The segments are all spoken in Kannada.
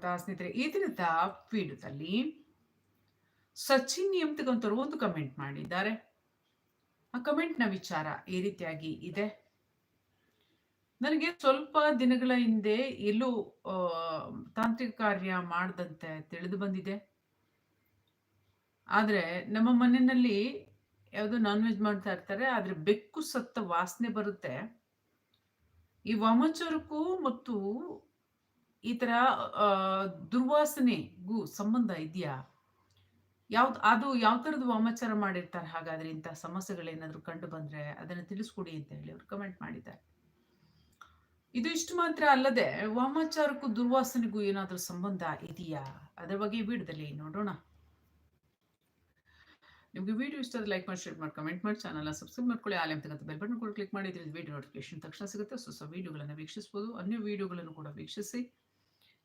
ಇಷ್ಟಪಡ್ತಾ ಸ್ನೇಹಿತರೆ ಈ ದಿನದ ವಿಡಿಯೋದಲ್ಲಿ ಸಚಿನ್ ಎಂತಕ್ಕಂಥವ್ರು ಒಂದು ಕಮೆಂಟ್ ಮಾಡಿದ್ದಾರೆ. ಆ ಕಮೆಂಟ್ನ ವಿಚಾರ ಈ ರೀತಿಯಾಗಿ ಇದೆ. ನನಗೆ ಸ್ವಲ್ಪ ದಿನಗಳ ಹಿಂದೆ ಎಲ್ಲೂ ತಾಂತ್ರಿಕ ಕಾರ್ಯ ಮಾಡದಂತೆ ತಿಳಿದು ಬಂದಿದೆ. ಆದರೆ ನಮ್ಮ ಮನೆಯಲ್ಲಿ ಯಾವುದೋ ನಾನ್ ವೆಜ್ ಮಾಡ್ತಾ ಇರ್ತಾರೆ, ಆದರೆ ಬೆಕ್ಕು ಸತ್ತ ವಾಸನೆ ಬರುತ್ತೆ. ಈ ವಾಮಚರಕ್ಕೂ ಮತ್ತು ಈ ಥರ ದುರ್ವಾಸನೆಗೂ ಸಂಬಂಧ ಇದೆಯಾ? ಯಾವ್ದು, ಅದು ಯಾವ ಥರದ ವಾಮಾಚಾರ ಮಾಡಿರ್ತಾರೆ ಹಾಗಾದ್ರೆ ಇಂಥ ಸಮಸ್ಯೆಗಳೇನಾದರೂ ಕಂಡು ಬಂದರೆ ಅದನ್ನು ತಿಳಿಸ್ಕೊಡಿ ಅಂತ ಹೇಳಿ ಅವರು ಕಮೆಂಟ್ ಮಾಡಿದ್ದಾರೆ. ಇದು ಇಷ್ಟು ಮಾತ್ರ ಅಲ್ಲದೆ ವಾಮಾಚಾರಕ್ಕೂ ದುರ್ವಾಸನೆಗೂ ಏನಾದರೂ ಸಂಬಂಧ ಇದೆಯಾ? ಅದರ ಬಗ್ಗೆ ವಿಡಿಯೋದಲ್ಲಿ ನೋಡೋಣ. ನಿಮಗೆ ವಿಡಿಯೋ ಇಷ್ಟ ಲೈಕ್ ಮಾಡಿ, ಶೇರ್ ಮಾಡಿ, ಕಮೆಂಟ್ ಮಾಡಿ ಚಾನಲ್ ಸಬ್ಸ್ಕ್ರೈಬ್ ಮಾಡ್ಕೊಳ್ಳಿ, ಆಲೆ ಅಂತಕ್ಕಂಥ ಬೆಲ್ ಬಟನ್ ಕೂಡ ಕ್ಲಿಕ್ ಮಾಡಿ ಇದರಿಂದ ವಿಡಿಯೋ ನೋಟಿಫಿಕೇಶನ್ ತಕ್ಷಣ ಸಿಗುತ್ತೆ. ಹೊಸ ವಿಡಿಯೋಗಳನ್ನು ವೀಕ್ಷಿಸಬಹುದು ಅನ್ಯ ವಿಡಿಯೋಗಳನ್ನು ಕೂಡ ವೀಕ್ಷಿಸಿ.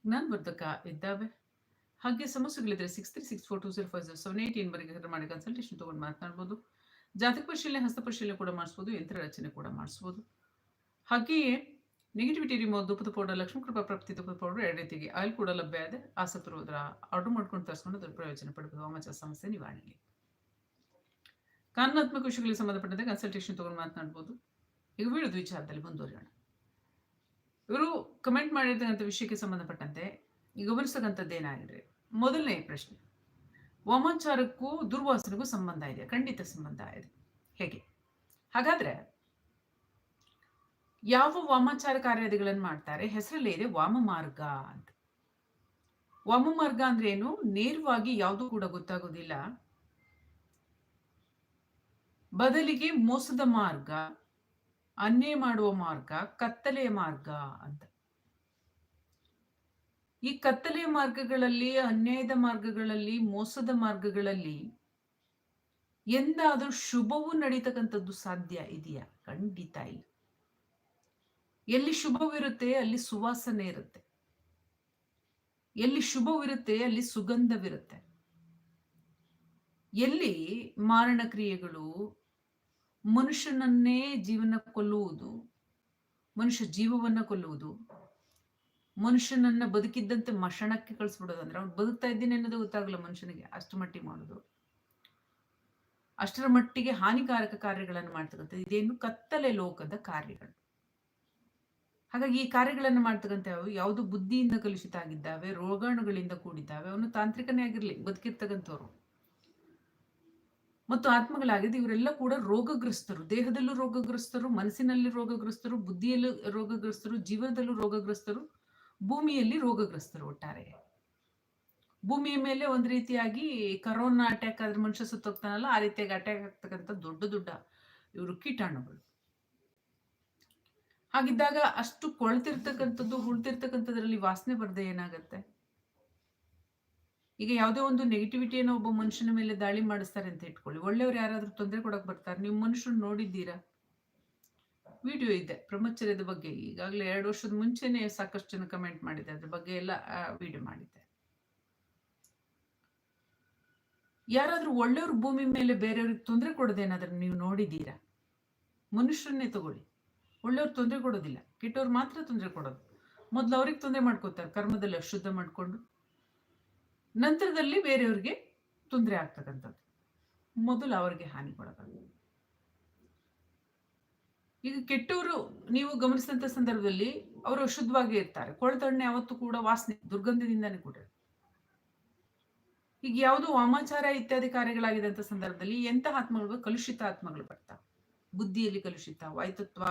ಜ್ಞಾನವರ್ಧಕ ಇದ್ದಾವೆ. ಹಾಗೆ ಸಮಸ್ಯೆಗಳಿದ್ರೆ six three six four two zero five zero seven eight ಹೆಸರು ಮಾಡಿ ಕನ್ಸಲ್ಟೇಷನ್ ತೊಗೊಂಡು ಮಾತನಾಡ್ಬೋದು. ಜಾತಕ ಪರಿಶೀಲನೆ, ಹಸ್ತ ಪರಿಶೀಲನೆ ಕೂಡ ಮಾಡಿಸ್ಬೋದು, ಯಂತ್ರ ರಚನೆ ಕೂಡ ಮಾಡಿಸ್ಬೋದು. ಹಾಗೆಯೇ ನೆಗೆಟಿವಿಟಿ ರಿಮೋದ್ ದುಪ್ಪದ ಪೌಡರ್ ಲಕ್ಷ್ಮೀ ಕೃಪಾ ಪ್ರಾಪ್ತಿ ದುಪ್ಪದ ಪೌಡರ್ ಎರಡು ರೀತಿಗೆ. ಆಯಿಲ್ ಕೂಡ ಲಭ್ಯ ಇದೆ. ಆಸಕ್ತರು ಅದರ ಆರ್ಡರ್ ಮಾಡ್ಕೊಂಡು ತರಿಸ್ಕೊಂಡು ಅದರ ಪ್ರಯೋಜನ ಪಡಬಹುದು ವಾಮಚ ಸಮಸ್ಯೆ ನಿವಾರಣೆಗೆ. ಕಾನೂನಾತ್ಮಕ ವಿಷಯಗಳಿಗೆ ಸಂಬಂಧಪಟ್ಟಂತೆ ಕನ್ಸಲ್ಟೇಷನ್ ತೊಗೊಂಡು ಮಾತನಾಡ್ಬೋದು. ಈಗ ವಿಡಿಯೋದ ವಿಚಾರದಲ್ಲಿ ಮುಂದುವರಿಯೋಣ. ಇವರು ಕಮೆಂಟ್ ಮಾಡಿರ್ತಕ್ಕಂಥ ವಿಷಯಕ್ಕೆ ಸಂಬಂಧಪಟ್ಟಂತೆ ಗಮನಿಸ್ತಕ್ಕಂಥದ್ದು ಏನಾಗಿದೆ ಮೊದಲನೇ ಪ್ರಶ್ನೆ. ವಾಮಾಚಾರಕ್ಕೂ ದುರ್ವಾಸನೆಗೂ ಸಂಬಂಧ ಇದೆ, ಖಂಡಿತ ಸಂಬಂಧ ಇದೆ. ಹೇಗೆ? ಹಾಗಾದ್ರೆ ಯಾವ ವಾಮಾಚಾರ ಕಾರ್ಯಾದಿಗಳನ್ನು ಮಾಡ್ತಾರೆ? ಹೆಸರಲ್ಲೇ ಇದೆ ವಾಮ ಮಾರ್ಗ ಅಂತ. ವಾಮ ಮಾರ್ಗ ಅಂದ್ರೆ ಏನು? ನೇರವಾಗಿ ಯಾವುದೂ ಕೂಡ ಗೊತ್ತಾಗೋದಿಲ್ಲ. ಬದಲಿಗೆ ಮೋಸದ ಮಾರ್ಗ. ಅನ್ಯಾಯ ಮಾಡುವ ಮಾರ್ಗ, ಕತ್ತಲೆಯ ಮಾರ್ಗ ಅಂತ. ಈ ಕತ್ತಲೆಯ ಮಾರ್ಗಗಳಲ್ಲಿ, ಅನ್ಯಾಯದ ಮಾರ್ಗಗಳಲ್ಲಿ, ಮೋಸದ ಮಾರ್ಗಗಳಲ್ಲಿ ಎಂದಾದರೂ ಶುಭವು ನಡೀತಕ್ಕಂಥದ್ದು ಸಾಧ್ಯ ಇದೆಯಾ? ಖಂಡಿತ ಇಲ್ಲ. ಎಲ್ಲಿ ಶುಭವಿರುತ್ತೆ, ಅಲ್ಲಿ ಸುವಾಸನೆ ಇರುತ್ತೆ. ಎಲ್ಲಿ ಶುಭವಿರುತ್ತೆ, ಅಲ್ಲಿ ಸುಗಂಧವಿರುತ್ತೆ. ಎಲ್ಲಿ ಮಾರಣ ಕ್ರಿಯೆಗಳು ಮನುಷ್ಯನನ್ನೇ ಜೀವನ ಕೊಲ್ಲುವುದು, ಮನುಷ್ಯ ಜೀವವನ್ನ ಕೊಲ್ಲುವುದು, ಮನುಷ್ಯನನ್ನ ಬದುಕಿದ್ದಂತೆ ಮಶಣಕ್ಕೆ ಕಳಿಸ್ಬಿಡೋದು ಅಂದ್ರೆ ಅವ್ನು ಬದುಕ್ತಾ ಇದ್ದೀನಿ ಅನ್ನೋದು ಗೊತ್ತಾಗಲ್ಲ ಮನುಷ್ಯನಿಗೆ ಅಷ್ಟು ಮಟ್ಟಿಗೆ ಮಾಡೋದು. ಅಷ್ಟರ ಮಟ್ಟಿಗೆ ಹಾನಿಕಾರಕ ಕಾರ್ಯಗಳನ್ನು ಮಾಡ್ತಕ್ಕಂಥ ಇದೇನು ಕತ್ತಲೆ ಲೋಕದ ಕಾರ್ಯಗಳು. ಹಾಗಾಗಿ ಈ ಕಾರ್ಯಗಳನ್ನು ಮಾಡ್ತಕ್ಕಂಥ ಯಾವುದು ಬುದ್ಧಿಯಿಂದ ಕಲುಷಿತ ಆಗಿದ್ದಾವೆ, ರೋಗಾಣುಗಳಿಂದ ಕೂಡಿದ್ದಾವೆ, ಅವನು ತಾಂತ್ರಿಕನೇ ಆಗಿರ್ಲಿ, ಬದುಕಿರ್ತಕ್ಕಂಥವ್ರು. ಮತ್ತು ಆತ್ಮಗಳಾಗಿದೆ ಇವರೆಲ್ಲ ಕೂಡ ರೋಗಗ್ರಸ್ತರು. ದೇಹದಲ್ಲೂ ರೋಗಗ್ರಸ್ತರು, ಮನಸ್ಸಿನಲ್ಲಿ ರೋಗಗ್ರಸ್ತರು, ಬುದ್ಧಿಯಲ್ಲಿ ರೋಗಗ್ರಸ್ತರು, ಜೀವನದಲ್ಲೂ ರೋಗಗ್ರಸ್ತರು, ಭೂಮಿಯಲ್ಲಿ ರೋಗಗ್ರಸ್ತರು ಒಟ್ಟಾರೆ. ಭೂಮಿಯ ಮೇಲೆ ಒಂದು ರೀತಿಯಾಗಿ ಕರೋನಾ ಅಟ್ಯಾಕ್ ಆದ್ರೆ ಮನುಷ್ಯ ಸುತ್ತೋಗ್ತಾನಲ್ಲ, ಆ ರೀತಿಯಾಗಿ ಅಟ್ಯಾಕ್ ಆಗ್ತಕ್ಕಂಥ ದೊಡ್ಡ ದೊಡ್ಡ ಇವರು ಕೀಟಾಣುಗಳು. ಹಾಗಿದ್ದಾಗ ಅಷ್ಟು ಕೊಳ್ತಿರ್ತಕ್ಕಂಥದ್ದು ಹುಳ್ತಿರ್ತಕ್ಕಂಥದ್ರಲ್ಲಿ ವಾಸನೆ ಬರದೆ ಏನಾಗತ್ತೆ? ಈಗ ಯಾವುದೇ ಒಂದು ನೆಗೆಟಿವಿಟಿಯನ್ನು ಒಬ್ಬ ಮನುಷ್ಯನ ಮೇಲೆ ದಾಳಿ ಮಾಡಿಸ್ತಾರೆ ಅಂತ ಇಟ್ಕೊಳ್ಳಿ. ಒಳ್ಳೆಯವ್ರು ಯಾರಾದರೂ ತೊಂದರೆ ಕೊಡಕ್ಕೆ ಬರ್ತಾರೆ. ನೀವು ಮನುಷ್ಯರು ನೋಡಿದ್ದೀರಾ? ವಿಡಿಯೋ ಇದೆ, ಬ್ರಹ್ಮಚರ್ಯದ ಬಗ್ಗೆ. ಈಗಾಗಲೇ ಎರಡು ವರ್ಷದ ಮುಂಚೆನೆ ಸಾಕಷ್ಟು ಜನ ಕಮೆಂಟ್ ಮಾಡಿದೆ ಅದ್ರ ಬಗ್ಗೆ ಎಲ್ಲ ವಿಡಿಯೋ ಮಾಡಿದ್ದೆ ಯಾರಾದರೂ ಒಳ್ಳೆಯವ್ರ ಭೂಮಿ ಮೇಲೆ ಬೇರೆಯವ್ರಿಗೆ ತೊಂದರೆ ಕೊಡೋದೇನಾದ್ರೂ ನೀವು ನೋಡಿದ್ದೀರಾ? ಮನುಷ್ಯರನ್ನೇ ತಗೊಳ್ಳಿ. ಒಳ್ಳೆಯವ್ರು ತೊಂದರೆ ಕೊಡೋದಿಲ್ಲ. ಕೆಟ್ಟವ್ರು ಮಾತ್ರ ತೊಂದರೆ ಕೊಡೋದು. ಮೊದಲು ಅವ್ರಿಗೆ ತೊಂದರೆ ಮಾಡ್ಕೋತಾರೆ. ಕರ್ಮದಲ್ಲಿ ಅಶುದ್ಧ ಮಾಡಿಕೊಂಡು. ನಂತರದಲ್ಲಿ ಬೇರೆಯವ್ರಿಗೆ ತೊಂದರೆ ಆಗ್ತಕ್ಕಂಥದ್ದು. ಮೊದಲು ಅವರಿಗೆ ಹಾನಿ ಕೊಡಬಾರ್ದು ಈಗ ಕೆಟ್ಟವರು ನೀವು ಗಮನಿಸಿದಂಥ ಸಂದರ್ಭದಲ್ಲಿ ಅವರು ಅಶುದ್ಧವಾಗಿ ಇರ್ತಾರೆ. ಕೊಳತಣ್ಣೆ ಅವತ್ತು ಕೂಡ ವಾಸನೆ, ದುರ್ಗಂಧದಿಂದಾನೇ ಕೂಡ. ಈಗ ಯಾವುದು ವಾಮಾಚಾರ ಇತ್ಯಾದಿ ಕಾರ್ಯಗಳಾಗಿದೆ ಅಂತ ಸಂದರ್ಭದಲ್ಲಿ ಎಂತಹ ಆತ್ಮಗಳು? ಕಲುಷಿತ ಆತ್ಮಗಳು ಬರ್ತಾವೆ. ಬುದ್ಧಿಯಲ್ಲಿ ಕಲುಷಿತ, ವಾಯುತತ್ವ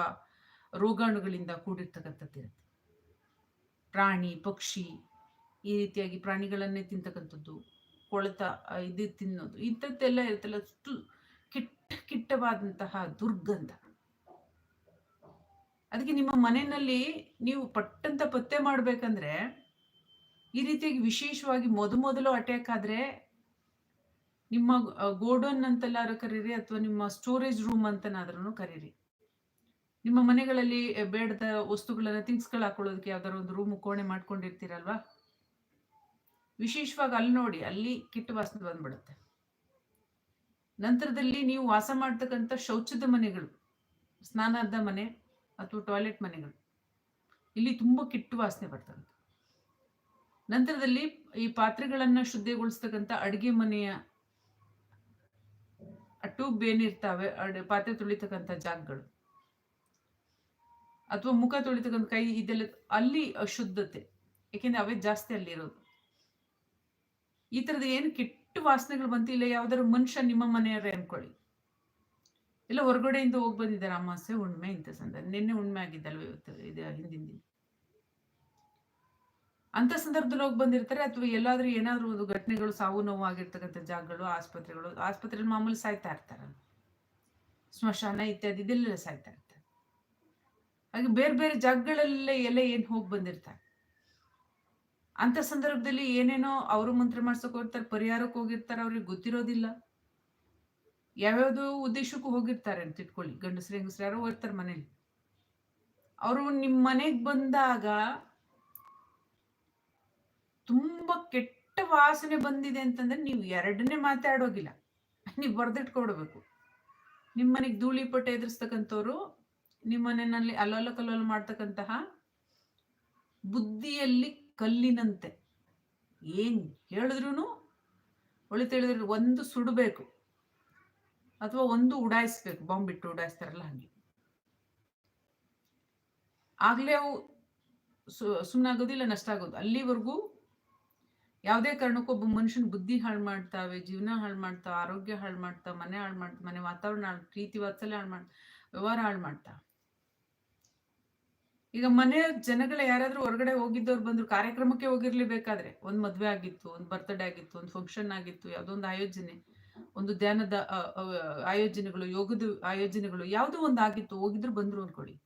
ರೋಗಾಣುಗಳಿಂದ ಕೂಡಿರ್ತಕ್ಕಂಥದ್ದಿರುತ್ತೆ. ಪ್ರಾಣಿ, ಪಕ್ಷಿ ಈ ರೀತಿಯಾಗಿ ಪ್ರಾಣಿಗಳನ್ನೇ ತಿಂತಕ್ಕಂಥದ್ದು, ಕೊಳೆತ ಇದು ತಿನ್ನೋದು, ಇಂಥದ್ದೆಲ್ಲ ಇರುತ್ತಲ್ಲ, ಅಷ್ಟು ಕೆಟ್ಟ, ಕೆಟ್ಟವಾದಂತಹ ದುರ್ಗಂಧ. ಅದಕ್ಕೆ ನಿಮ್ಮ ಮನೆಯಲ್ಲಿ ನೀವು ಪಟ್ಟಂತ ಪತ್ತೆ ಮಾಡಬೇಕಂದ್ರೆ, ಈ ರೀತಿಯಾಗಿ ವಿಶೇಷವಾಗಿ ಮೊದಲು ಅಟ್ಯಾಕ್ ಆದರೆ, ನಿಮ್ಮ ಗೋಡೌನ್ ಅಂತೆಲ್ಲಾರು ಕರೀರಿ ಅಥವಾ ನಿಮ್ಮ ಸ್ಟೋರೇಜ್ ರೂಮ್ ಅಂತನಾದ್ರೂ ಕರೀರಿ. ನಿಮ್ಮ ಮನೆಗಳಲ್ಲಿ ಬೇಡದ ವಸ್ತುಗಳನ್ನ ಥಿಂಗ್ಸ್ಗಳು ಹಾಕೊಳ್ಳೋದಕ್ಕೆ ಯಾವ್ದಾದ್ರು ಒಂದು ರೂಮ್ ಕೋಣೆ ಮಾಡ್ಕೊಂಡಿರ್ತೀರಲ್ವಾ? ವಿಶೇಷವಾಗಿ ಅಲ್ಲಿ ನೋಡಿ, ಅಲ್ಲಿ ಕಿಟ್ಟು ವಾಸನೆ ಬಂದ್ಬಿಡುತ್ತೆ. ನಂತರದಲ್ಲಿ ನೀವು ವಾಸ ಮಾಡ್ತಕ್ಕಂಥ ಶೌಚದ ಮನೆಗಳು ಸ್ನಾನದ ಮನೆ ಅಥವಾ ಟಾಯ್ಲೆಟ್ ಮನೆಗಳು, ಇಲ್ಲಿ ತುಂಬ ಕಿಟ್ಟು ವಾಸನೆ ಬರ್ತದೆ. ನಂತರದಲ್ಲಿ ಈ ಪಾತ್ರೆಗಳನ್ನು ಶುದ್ಧಿಗೊಳಿಸ್ತಕ್ಕಂಥ ಅಡಿಗೆ ಮನೆಯ ಟ್ಯೂಬ್ ಏನಿರ್ತಾವೆ ಪಾತ್ರೆ ತೊಳಿತಕ್ಕಂಥ ಜಾಗಗಳು. ಅಥವಾ ಮುಖ ತೊಳಿತಕ್ಕಂಥ ಕೈ ಇದೆಲ್ಲ ಅಲ್ಲಿ ಅಶುದ್ಧತೆ ಯಾಕೆಂದ್ರೆ ಅವೇ ಜಾಸ್ತಿ ಅಲ್ಲಿರೋದು. ಈ ತರದ ಏನು ಕೆಟ್ಟ ವಾಸನೆಗಳು ಬಂತು ಇಲ್ಲ ಯಾವ್ದಾದ್ರು ಮನುಷ್ಯ ನಿಮ್ಮ ಮನೆಯವರೇ ಅನ್ಕೊಳ್ಳಿ. ಇಲ್ಲ ಹೊರಗಡೆಯಿಂದ ಹೋಗಿ ಬಂದಿದ್ದಾರೆ ಅಮಾವಾಸ್ಯೆ ಹುಣ್ಣಿಮೆ ಇಂಥ ಸಂದರ್ಭ. ನಿನ್ನೆ ಹುಣ್ಣಿಮೆ ಆಗಿದ್ದಲ್ವ ಇವತ್ತು, ಇದು ಹಿಂದಿನ ದಿನ. ಅಂತ ಸಂದರ್ಭದಲ್ಲಿ ಹೋಗಿ ಬಂದಿರ್ತಾರೆ, ಅಥವಾ ಎಲ್ಲಾದ್ರೂ ಏನಾದ್ರೂ ಒಂದು ಘಟನೆಗಳು ಸಾವು ನೋವು ಆಗಿರ್ತಕ್ಕಂಥ ಜಾಗಗಳು, ಆಸ್ಪತ್ರೆಗಳು ಆಸ್ಪತ್ರೆಯಲ್ಲಿ ಮಾಮೂಲಿ ಸಾಯ್ತಾ ಇರ್ತಾರೆ ಸ್ಮಶಾನ ಇತ್ಯಾದಿ ಇದೆಲ್ಲ ಸಾಯ್ತಾ ಇರ್ತಾರೆ. ಹಾಗೆ ಬೇರೆ ಬೇರೆ ಜಾಗಗಳಲ್ಲೇ ಎಲ್ಲ ಏನು ಹೋಗಿ ಬಂದಿರ್ತಾರೆ? ಅಂತ ಸಂದರ್ಭದಲ್ಲಿ ಏನೇನೋ ಅವರು ಮಂತ್ರ ಮಾಡ್ಸಕ್ ಹೋಗಿರ್ತಾರೆ ಪರಿಹಾರಕ್ಕೆ ಹೋಗಿರ್ತಾರೆ, ಅವ್ರಿಗೆ ಗೊತ್ತಿರೋದಿಲ್ಲ. ಯಾವ್ಯಾವ್ದು ಉದ್ದೇಶಕ್ಕೂ ಹೋಗಿರ್ತಾರೆ ಅಂತ ಇಟ್ಕೊಳ್ಳಿ. ಗಂಡಸ್ರೆ, ಹೆಂಗಸ್ರು ಯಾರೋ ಹೋಗ್ತಾರೆ ಮನೇಲಿ. ಅವರು ನಿಮ್ಮ ಮನೆಗೆ ಬಂದಾಗ ತುಂಬಾ ಕೆಟ್ಟ ವಾಸನೆ ಬಂದಿದೆ ಅಂತಂದ್ರೆ ನೀವು ಎರಡನೇ ಮಾತಾಡೋಗಿಲ್ಲ. ನೀವು ಬರ್ದಿಟ್ಕೊಡ್ಬೇಕು. ನಿಮ್ಮ ಮನೆಗೆ ಧೂಳಿ ಪಟ್ಟೆ ಎದುರಿಸ್ತಕ್ಕಂಥವ್ರು ನಿಮ್ಮ ಮನೆಯಲ್ಲಿ ಅಲ್ಲೋಲ ಕಲ್ಲೋಲ ಮಾಡ್ತಕ್ಕಂತಹ ಬುದ್ಧಿಯಲ್ಲಿ ಕಲ್ಲಿನಂತೆ. ಏನ್ ಹೇಳಿದ್ರು ಒಳಿ ತಿಳಿದ್ರು ಒಂದು ಸುಡಬೇಕು ಅಥವಾ ಒಂದು ಉಡಾಯಿಸ್ಬೇಕು, ಬಾಂಬ್ ಬಿಟ್ಟು ಉಡಾಯಿಸ್ತಾರಲ್ಲ ಹಂಗೆ. ಆಗ್ಲೇ ಅವು ಸುಮ್ಮನಾಗೋದಿಲ್ಲ ನಷ್ಟ ಆಗೋದು ಅಲ್ಲಿವರೆಗೂ ಯಾವುದೇ ಕಾರಣಕ್ಕೂ ಒಬ್ಬ ಮನುಷ್ಯನ ಬುದ್ಧಿ ಹಾಳು ಮಾಡ್ತಾವೆ, ಜೀವನ ಹಾಳು ಮಾಡ್ತಾ ಆರೋಗ್ಯ ಹಾಳು ಮಾಡ್ತಾ ಮನೆ ಹಾಳು ಮಾಡ್ತಾ ಮನೆ ವಾತಾವರಣ ಹಾಳು ಪ್ರೀತಿ ವಾತ್ಸಲ್ಯ ಹಾಳು ಮಾಡ್ತಾ ವ್ಯವಹಾರ ಹಾಳು ಮಾಡ್ತಾ ಈಗ ಮನೆ ಜನಗಳ ಯಾರಾದ್ರೂ ಹೊರಗಡೆ ಹೋಗಿದ್ದವ್ರು ಬಂದ್ರು, ಕಾರ್ಯಕ್ರಮಕ್ಕೆ ಹೋಗಿರ್ಲಿಬೇಕಾದ್ರೆ ಒಂದ್ ಮದ್ವೆ ಆಗಿತ್ತು, ಒಂದ್ ಬರ್ತ್ಡೇ ಆಗಿತ್ತು, ಒಂದ್ ಫಂಕ್ಷನ್ ಆಗಿತ್ತು ಯಾವ್ದೊಂದು ಆಯೋಜನೆ. ಒಂದು ಧ್ಯಾನದ ಆಯೋಜನೆಗಳು, ಯೋಗದ ಆಯೋಜನೆಗಳು, ಯಾವುದೋ ಒಂದು ಆಗಿತ್ತು, ಹೋಗಿದ್ರು ಬಂದ್ರು ಅನ್ಕೊಳ್ಳಿ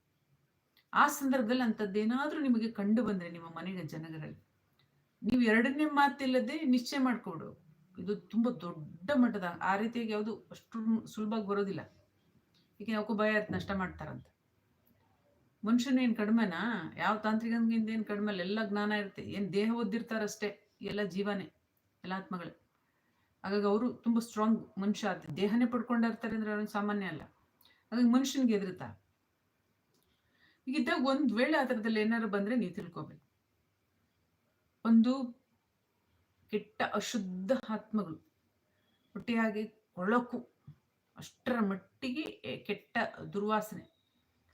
ಆ ಸಂದರ್ಭದಲ್ಲಿ ಅಂತದ್ದೇನಾದ್ರೂ ನಿಮಗೆ ಕಂಡು ಬಂದ್ರೆ ನಿಮ್ಮ ಮನೆಯ ಜನಗಳಲ್ಲಿ ನೀವು ಎರಡನೇ ಮಾತಿಲ್ಲದೆ ನಿಶ್ಚಯ ಮಾಡ್ಕೊಡು. ಇದು ತುಂಬಾ ದೊಡ್ಡ ಮಟ್ಟದ, ಆ ರೀತಿಯಾಗಿ ಯಾವುದು ಅಷ್ಟು ಸುಲಭವಾಗಿ ಬರೋದಿಲ್ಲ. ಈಗ ಯಾಕೋ ಭಯ ನಷ್ಟ ಮಾಡ್ತಾರಂತ. ಮನುಷ್ಯನ ಏನ್ ಕಡಿಮೆನಾ? ಯಾವ ತಾಂತ್ರಿಕದಿಂದ ಏನು ಕಡಿಮೆ ಎಲ್ಲ ಜ್ಞಾನ ಇರುತ್ತೆ. ಏನು ದೇಹ ಓದಿರ್ತಾರಷ್ಟೇ ಎಲ್ಲ ಜೀವನೇ, ಎಲ್ಲ ಆತ್ಮಗಳು. ಹಾಗಾಗಿ ಅವರು ತುಂಬ ಸ್ಟ್ರಾಂಗ್ ಮನುಷ್ಯ ದೇಹನೇ ಪಡ್ಕೊಂಡಿರ್ತಾರೆ ಅಂದ್ರೆ ಅವ್ರಿಗೆ ಸಾಮಾನ್ಯ ಅಲ್ಲ. ಹಾಗಾಗಿ ಮನುಷ್ಯನಿಗೆ ಎದುರುತ್ತ ಈಗಿದ್ದಾಗ ಒಂದು ವೇಳೆ ಆ ಥರದಲ್ಲಿ ಏನಾರು ಬಂದರೆ ನೀವು ತಿಳ್ಕೊಬೇಕು. ಒಂದು ಕೆಟ್ಟ ಅಶುದ್ಧ ಆತ್ಮಗಳು ಒಟ್ಟಿಯಾಗಿ ಕೊಳಕು, ಅಷ್ಟರ ಮಟ್ಟಿಗೆ ಕೆಟ್ಟ ದುರ್ವಾಸನೆ.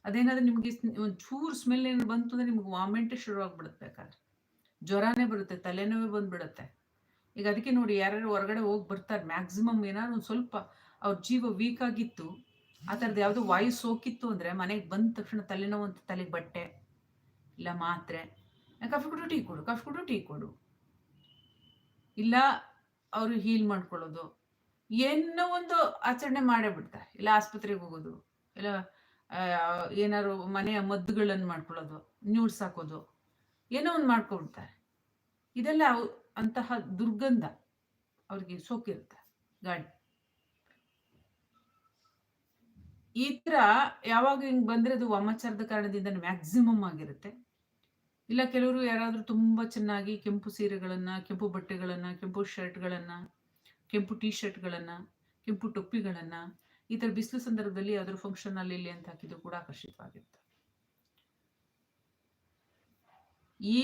ಅದೇನಾದ್ರೆ ನಿಮಗೆ ಒಂದು ಚೂರು ಸ್ಮೆಲ್ ಏನಾದ್ರು ಬಂತು ಅಂದ್ರೆ ನಿಮ್ಗೆ ವಾಮೆಂಟೇ ಶುರು ಆಗ್ಬಿಡುತ್ತೆ ಬೇಕಾದ್ರೆ. ಜ್ವರನೇ ಬರುತ್ತೆ, ತಲೆನೋವೇ ಬಂದ್ಬಿಡುತ್ತೆ. ಈಗ ಅದಕ್ಕೆ ನೋಡಿ ಯಾರ್ಯಾರು ಹೊರಗಡೆ ಹೋಗಿ ಬರ್ತಾರೆ ಮ್ಯಾಕ್ಸಿಮಮ್ ಏನಾದ್ರು ಒಂದು ಸ್ವಲ್ಪ ಅವ್ರ ಜೀವ ವೀಕ್ ಆಗಿತ್ತು, ಆ ಥರದ್ದು ಯಾವುದೋ ವಾಯು ಸೋಕಿತ್ತು ಅಂದರೆ ಮನೆಗೆ ಬಂದ ತಕ್ಷಣ ತಲೆನೋವು ಅಂತ ತಲೆಗೆ ಬಟ್ಟೆ, ಇಲ್ಲ ಮಾತ್ರೆ ಕಫ್ ಕೊಡು ಟೀ ಕೊಡು ಕಫ್ ಕೊಡು ಟೀ ಕೊಡು. ಇಲ್ಲ ಅವರು ಹೀಲ್ ಮಾಡ್ಕೊಳ್ಳೋದು. ಏನೋ ಒಂದು ಆಚರಣೆ ಮಾಡೇ ಬಿಡ್ತಾರೆ. ಇಲ್ಲ ಆಸ್ಪತ್ರೆಗೆ ಹೋಗೋದು, ಇಲ್ಲ ಏನಾದ್ರು ಮನೆಯ ಮದ್ದುಗಳನ್ನು ಮಾಡ್ಕೊಳ್ಳೋದು, ನ್ಯೂಡ್ಸ್ ಹಾಕೋದು, ಏನೋ ಒಂದು ಮಾಡ್ಕೊಳ್ತಾರೆ. ಇದೆಲ್ಲ ಅಂತಹ ದುರ್ಗಂಧ ಅವ್ರಿಗೆ ಸೋಕಿರುತ್ತೆ ಗಾಡಿ. ಈ ತರ ಯಾವಾಗ ಹಿಂಗ್ ಬಂದ್ರೆ ಅದು ವಾಮಾಚಾರದ ಕಾರಣದಿಂದ ಮ್ಯಾಕ್ಸಿಮಮ್ ಆಗಿರುತ್ತೆ. ಇಲ್ಲ ಕೆಲವರು ಯಾರಾದರೂ ತುಂಬಾ ಚೆನ್ನಾಗಿ ಕೆಂಪು ಸೀರೆಗಳನ್ನ, ಕೆಂಪು ಬಟ್ಟೆಗಳನ್ನ, ಕೆಂಪು ಶರ್ಟ್ಗಳನ್ನ ಕೆಂಪು ಟೀ ಶರ್ಟ್ಗಳನ್ನ ಕೆಂಪು ಟೊಪ್ಪಿಗಳನ್ನ ಈ ತರ ಬಿಸಿಲು ಸಂದರ್ಭದಲ್ಲಿ ಯಾವ್ದಾದ್ರು ಫಂಕ್ಷನ್ ಅಲ್ಲಿ ಇಲ್ಲಿ ಅಂತ ಹಾಕಿದ್ರು ಕೂಡ ಆಕರ್ಷಿತವಾಗಿರುತ್ತೆ. ಈ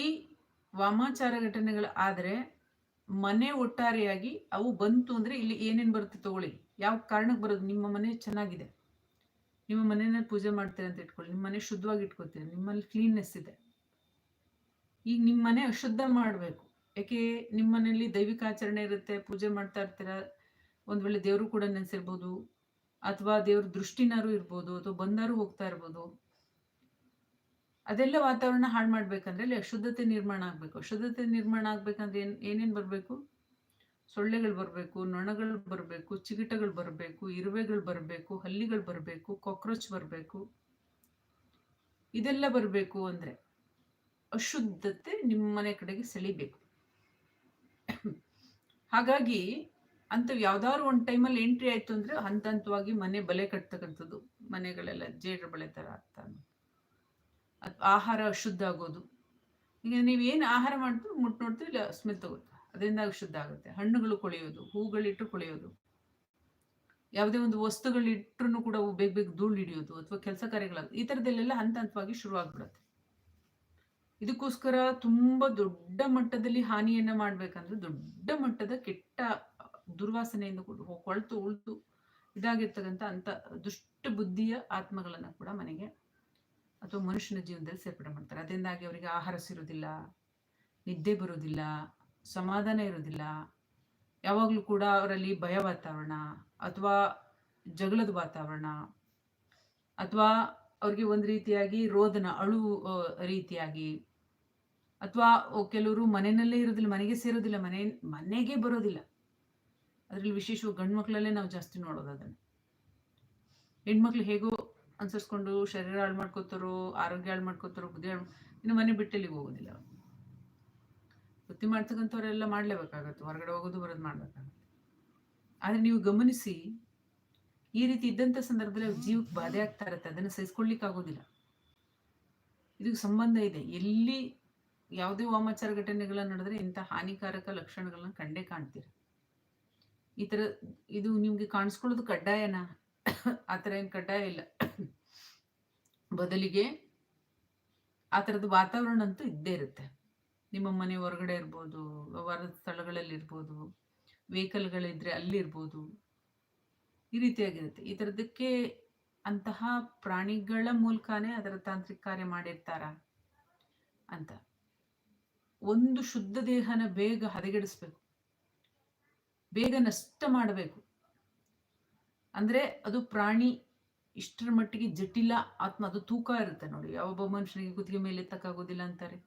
ವಾಮಾಚಾರ ಘಟನೆಗಳು ಆದರೆ ಮನೆ ಒಟ್ಟಾರೆಯಾಗಿ ಅವು ಬಂತು ಅಂದ್ರೆ ಇಲ್ಲಿ ಏನೇನ್ ಬರುತ್ತೆ ತಗೊಳ್ಳಿ. ಯಾವ ಕಾರಣಕ್ಕೆ ಬರೋದು? ನಿಮ್ಮ ಮನೆ ಚೆನ್ನಾಗಿದೆ. ನಿಮ್ಮ ಮನೇನ ಪೂಜೆ ಮಾಡ್ತೀರ ಅಂತ ಇಟ್ಕೊಳ್ಳಿ. ನಿಮ್ಮ ಮನೆ ಶುದ್ಧವಾಗಿ ಇಟ್ಕೊತೀರಿ. ನಿಮ್ಮಲ್ಲಿ ಕ್ಲೀನ್ನೆಸ್ ಇದೆ. ಈಗ ನಿಮ್ಮ ಮನೆ ಅಶುದ್ಧ ಮಾಡಬೇಕು. ಯಾಕೆ ನಿಮ್ಮ ಮನೆಯಲ್ಲಿ ದೈವಿಕ ಆಚರಣೆ ಇರುತ್ತೆ, ಪೂಜೆ ಮಾಡ್ತಾ ಇರ್ತೀರ. ಒಂದ್ ವೇಳೆ ದೇವರು ಕೂಡ ನೆನೆಸಿರ್ಬೋದು. ಅಥವಾ ದೇವ್ರ ದೃಷ್ಟಿನಾರು ಇರ್ಬೋದು ಅಥವಾ ಬಂದಾರು ಹೋಗ್ತಾ ಇರ್ಬೋದು, ಅದೆಲ್ಲ ವಾತಾವರಣ ಹಾಳು ಮಾಡ್ಬೇಕಂದ್ರೆ ಅಲ್ಲಿ ಅಶುದ್ಧತೆ ನಿರ್ಮಾಣ ಆಗಬೇಕು. ಅಶುದ್ಧತೆ ನಿರ್ಮಾಣ ಆಗ್ಬೇಕಂದ್ರೆ ಏನ್, ಏನೇನು ಬರಬೇಕು? ಸೊಳ್ಳೆಗಳು ಬರಬೇಕು, ನೊಣಗಳು ಬರಬೇಕು, ಚಿಗಿಟಗಳು ಬರಬೇಕು, ಇರುವೆಗಳು ಬರಬೇಕು, ಹಲ್ಲಿಗಳು ಬರಬೇಕು, ಕಾಕ್ರೋಚ್ ಬರಬೇಕು. ಇದೆಲ್ಲ ಬರಬೇಕು ಅಂದ್ರೆ ಅಶುದ್ಧತೆ ನಿಮ್ಮ ಮನೆ ಕಡೆಗೆ ಸೆಳಿಬೇಕು. ಹಾಗಾಗಿ ಅಂತ ಯಾವ್ದಾದ್ರು ಒಂದು ಟೈಮಲ್ಲಿ ಎಂಟ್ರಿ ಆಯ್ತು ಅಂದ್ರೆ ಹಂತ ಹಂತವಾಗಿ ಮನೆ ಬಲೆ ಕಟ್ತಕ್ಕಂಥದ್ದು, ಮನೆಗಳೆಲ್ಲ ಜೇಡ್ರ ಬಳೆ ಥರ ಆಗ್ತಾ ಆಹಾರ ಶುದ್ಧ ಆಗೋದು. ಈಗ ನೀವೇನು ಆಹಾರ ಮಾಡ್ತೀವಿ ಮುಟ್ ನೋಡ್ತೀವಿ ಇಲ್ಲ ಸ್ಮೆಲ್ ತಗೋತಾ ಅದರಿಂದ ಶುದ್ಧ ಆಗುತ್ತೆ. ಹಣ್ಣುಗಳು ಕೊಳೆಯೋದು, ಹೂಗಳಿಟ್ಟು ಕೊಳೆಯೋದು. ಯಾವುದೇ ಒಂದು ವಸ್ತುಗಳಿಟ್ಟರು ಕೂಡ ಬೇಗ ಬೇಗ ಧೂಳು ಹಿಡಿಯೋದು ಅಥವಾ ಕೆಲಸ ಕಾರ್ಯಗಳ ಈ ಥರದಲ್ಲೆಲ್ಲ ಹಂತ ಹಂತವಾಗಿ ಶುರುವಾಗ್ಬಿಡುತ್ತೆ. ಇದಕ್ಕೋಸ್ಕರ ತುಂಬ ದೊಡ್ಡ ಮಟ್ಟದಲ್ಲಿ ಹಾನಿಯನ್ನು ಮಾಡಬೇಕಂದ್ರೆ ದೊಡ್ಡ ಮಟ್ಟದ ಕೆಟ್ಟ ದುರ್ವಾಸನೆಯಿಂದ ಕೊಳ್ತು, ಉಳ್ದು ಇದಾಗಿರ್ತಕ್ಕಂಥ ಅಂತ ದುಷ್ಟ ಬುದ್ಧಿಯ ಆತ್ಮಗಳನ್ನ ಕೂಡ ಮನೆಗೆ ಅಥವಾ ಮನುಷ್ಯನ ಜೀವನದಲ್ಲಿ ಸೇರ್ಪಡೆ ಮಾಡ್ತಾರೆ. ಅದರಿಂದಾಗಿ ಅವರಿಗೆ ಆಹಾರ ಸಿರೋದಿಲ್ಲ ನಿದ್ದೆ ಬರೋದಿಲ್ಲ ಸಮಾಧಾನ ಇರೋದಿಲ್ಲ ಯಾವಾಗಲೂ ಕೂಡ ಅವರಲ್ಲಿ ಭಯ ವಾತಾವರಣ ಅಥವಾ ಜಗಳದ ವಾತಾವರಣ ಅಥವಾ ಅವ್ರಿಗೆ ಒಂದು ರೀತಿಯಾಗಿ ರೋದನ ಅಳು ರೀತಿಯಾಗಿ ಅಥವಾ ಕೆಲವರು ಮನೆಯಲ್ಲೇ ಇರೋದಿಲ್ಲ ಮನೆಗೆ ಸೇರೋದಿಲ್ಲ ಮನೆ, ಮನೆಗೆ ಬರೋದಿಲ್ಲ. ಅದರಲ್ಲಿ ವಿಶೇಷವಾಗಿ ಗಂಡು ಮಕ್ಕಳಲ್ಲೇ ನಾವು ಜಾಸ್ತಿ ನೋಡೋದು ಅದನ್ನು. ಹೆಣ್ಮಕ್ಳು ಹೇಗೋ ಅನ್ಸರ್ಸ್ಕೊಂಡು ಶರೀರ ಹಾಳು ಮಾಡ್ಕೋತಾರೋ, ಆರೋಗ್ಯ ಹಾಳು ಮಾಡ್ಕೋತಾರೋ, ಬುದ್ಧಿ ಇನ್ನು ಮನೆ ಬಿಟ್ಟಲ್ಲಿ ಹೋಗೋದಿಲ್ಲ ವೃತ್ತಿ ಮಾಡ್ತಕ್ಕಂಥವ್ರೆಲ್ಲ ಮಾಡಲೇಬೇಕಾಗತ್ತೆ, ಹೊರಗಡೆ ಹೋಗೋದು ಬರೋದು ಮಾಡಬೇಕಾಗತ್ತೆ. ಆದರೆ ನೀವು ಗಮನಿಸಿ, ಈ ರೀತಿ ಇದ್ದಂಥ ಸಂದರ್ಭದಲ್ಲಿ ಜೀವಕ್ಕೆ ಬಾಧೆ ಆಗ್ತಾ ಇರತ್ತೆ, ಅದನ್ನು ಸಹಿಸ್ಕೊಳ್ಲಿಕ್ಕೆ ಆಗೋದಿಲ್ಲ ಇದಕ್ಕೆ ಸಂಬಂಧ ಇದೆ. ಎಲ್ಲಿ ಯಾವುದೇ ವಾಮಾಚಾರ ಘಟನೆಗಳನ್ನ ನಡೆದ್ರೆ ಇಂಥ ಹಾನಿಕಾರಕ ಲಕ್ಷಣಗಳನ್ನ ಕಂಡೇ ಕಾಣ್ತೀರ. ಈ ಥರ ಇದು ನಿಮಗೆ ಕಾಣಿಸ್ಕೊಳ್ಳೋದು ಕಡ್ಡಾಯನ? ಆ ಥರ ಏನು ಕಡ್ಡಾಯ ಇಲ್ಲ. ಬದಲಿಗೆ ಆ ಥರದ ವಾತಾವರಣ ಅಂತೂ ಇದ್ದೇ ಇರುತ್ತೆ. ನಿಮ್ಮ ಮನೆ ಹೊರಗಡೆ ಇರ್ಬೋದು, ವ್ಯವಹಾರದ ಸ್ಥಳಗಳಲ್ಲಿ ಇರ್ಬೋದು, ವೆಹಿಕಲ್ಗಳಿದ್ರೆ ಅಲ್ಲಿರ್ಬೋದು ಈ ರೀತಿಯಾಗಿರುತ್ತೆ. ಈ ಥರದಕ್ಕೆ ಅಂತಹ ಪ್ರಾಣಿಗಳ ಮೂಲಕನೇ ಅದರ ತಾಂತ್ರಿಕ ಕಾರ್ಯ ಮಾಡಿರ್ತಾರ ಅಂತ. ಒಂದು ಶುದ್ಧ ದೇಹನ ಬೇಗ ಹದಗೆಡಿಸ್ಬೇಕು. ಬೇಗ ನಷ್ಟ ಮಾಡಬೇಕು. ಅಂದರೆ ಅದು ಪ್ರಾಣಿ ಇಷ್ಟರ ಮಟ್ಟಿಗೆ ಜಟಿಲ ಆತ್ಮ, ಅದು ತೂಕ ಇರುತ್ತೆ ನೋಡಿ. ಯಾವೊಬ್ಬ ಮನುಷ್ಯನಿಗೆ ಕುತ್ತಿಗೆ ಮೇಲೆ ಎತ್ತಕ್ಕಾಗೋದಿಲ್ಲ ಅಂತಾರೆ,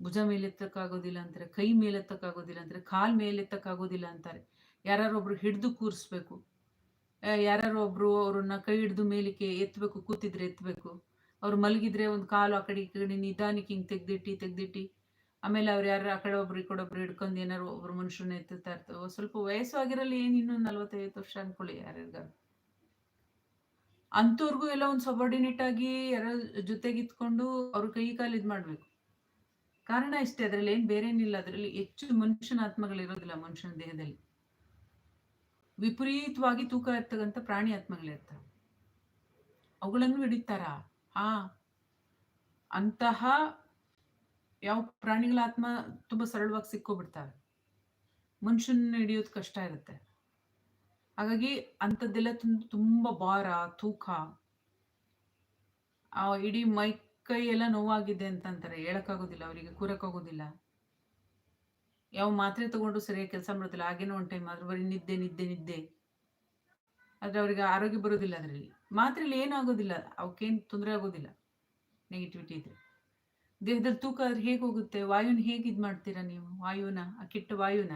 ಭುಜ ಮೇಲೆ ಎತ್ತಕ್ಕಾಗೋದಿಲ್ಲ ಅಂತಾರೆ, ಕೈ ಮೇಲೆ ಎತ್ತಕ್ಕಾಗೋದಿಲ್ಲ ಅಂತಾರೆ, ಕಾಲ್ ಮೇಲೆ ಎತ್ತಕ್ಕಾಗೋದಿಲ್ಲ ಅಂತಾರೆ. ಯಾರು ಒಬ್ರು ಹಿಡಿದು ಕೂರಿಸ್ಬೇಕು ಒಬ್ರು ಅವ್ರನ್ನ ಕೈ ಹಿಡಿದು ಮೇಲಕ್ಕೆ ಎತ್ತಬೇಕು ಕೂತಿದ್ರೆ ಎತ್ತಬೇಕು ಅವ್ರು ಮಲಗಿದ್ರೆ ಒಂದು ಕಾಲು ಆ ಕಡೆ ಈ ಕಡೆ, ನಿಧಾನಕ್ಕೆ ಹಿಂಗೆ ತೆಗ್ದಿಟ್ಟಿ ತೆಗ್ದಿಟ್ಟಿ ಆಮೇಲೆ ಅವ್ರು ಯಾರು ಆ ಕಡೆ ಒಬ್ರು ಈ ಕಡೆ ಒಬ್ರು ಹಿಡ್ಕೊಂಡು ಏನಾರು ಒಬ್ರು ಮನುಷ್ಯನ ಎತ್ತುತ್ತಾ ಇರ್ತವೆ ಸ್ವಲ್ಪ ವಯಸ್ಸು ಆಗಿರಲ್ಲ ಏನು ಇನ್ನೂ ನಲ್ವತ್ತೈದು ವರ್ಷ ಅನ್ಕೊಳ್ಳಿ ಯಾರ್ಯಾರಿಗಾರು ಅಂಥವ್ರಿಗೂ ಎಲ್ಲ ಒಂದು ಸಬಾರ್ಡಿನೇಟ್ ಆಗಿ ಯಾರ ಜೊತೆಗಿತ್ಕೊಂಡು ಅವ್ರ ಕೈ ಕಾಲು ಇದು ಮಾಡಬೇಕು. ಕಾರಣ ಇಷ್ಟೇ, ಅದರಲ್ಲಿ ಏನು ಬೇರೇನಿಲ್ಲ ಅದರಲ್ಲಿ ಹೆಚ್ಚು ಮನುಷ್ಯನ ಆತ್ಮಗಳಿರೋದಿಲ್ಲ ಮನುಷ್ಯನ ದೇಹದಲ್ಲಿ. ವಿಪರೀತವಾಗಿ ತೂಕ ಇರ್ತಕ್ಕಂಥ ಪ್ರಾಣಿ ಆತ್ಮಗಳಿರ್ತವೆ. ಅವುಗಳನ್ನು ಹಿಡಿತಾರ? ಹಾ. ಅಂತಹ ಯಾವ ಪ್ರಾಣಿಗಳ ಆತ್ಮ ತುಂಬ ಸರಳವಾಗಿ ಸಿಕ್ಕೋಬಿಡ್ತಾವೆ ಮನುಷ್ಯನ ಹಿಡಿಯೋದು ಕಷ್ಟ ಇರುತ್ತೆ. ಹಾಗಾಗಿ ಅಂಥದ್ದೆಲ್ಲ ತುಂಬ ಭಾರ, ತೂಕ, ಆ ಇಡೀ ಮೈ ಕೈ ಎಲ್ಲ ನೋವಾಗಿದೆ ಅಂತಂತಾರೆ ಹೇಳಕ್ಕಾಗೋದಿಲ್ಲ, ಅವರಿಗೆ ಕೂರಕ್ಕಾಗೋದಿಲ್ಲ. ಯಾವ ಮಾತ್ರೆ ತಗೊಂಡು ಸರಿಯಾಗಿ ಕೆಲಸ ಮಾಡೋದಿಲ್ಲ. ಹಾಗೇನೋ ಒನ್ ಟೈಮ್ ಆದ್ರೂ ಬರೀ ನಿದ್ದೆ ನಿದ್ದೆ ನಿದ್ದೆ. ಆದರೆ ಅವರಿಗೆ ಆರೋಗ್ಯ ಬರೋದಿಲ್ಲ ಅದರಲ್ಲಿ. ಮಾತ್ರೆಯಲ್ಲಿ ಏನೂ ಆಗೋದಿಲ್ಲ. ಅವಕ್ಕೇನು ತೊಂದರೆ ಆಗೋದಿಲ್ಲ. ನೆಗೆಟಿವಿಟಿ ಇದ್ರೆ. ದೇಹದಲ್ಲಿ ತೂಕ ಹೇಗೆ ಹೋಗುತ್ತೆ? ವಾಯುನ ಹೇಗೆ ಇದು ಮಾಡ್ತೀರಾ ನೀವು? ವಾಯುನ, ಆ ಕೆಟ್ಟ ವಾಯುನ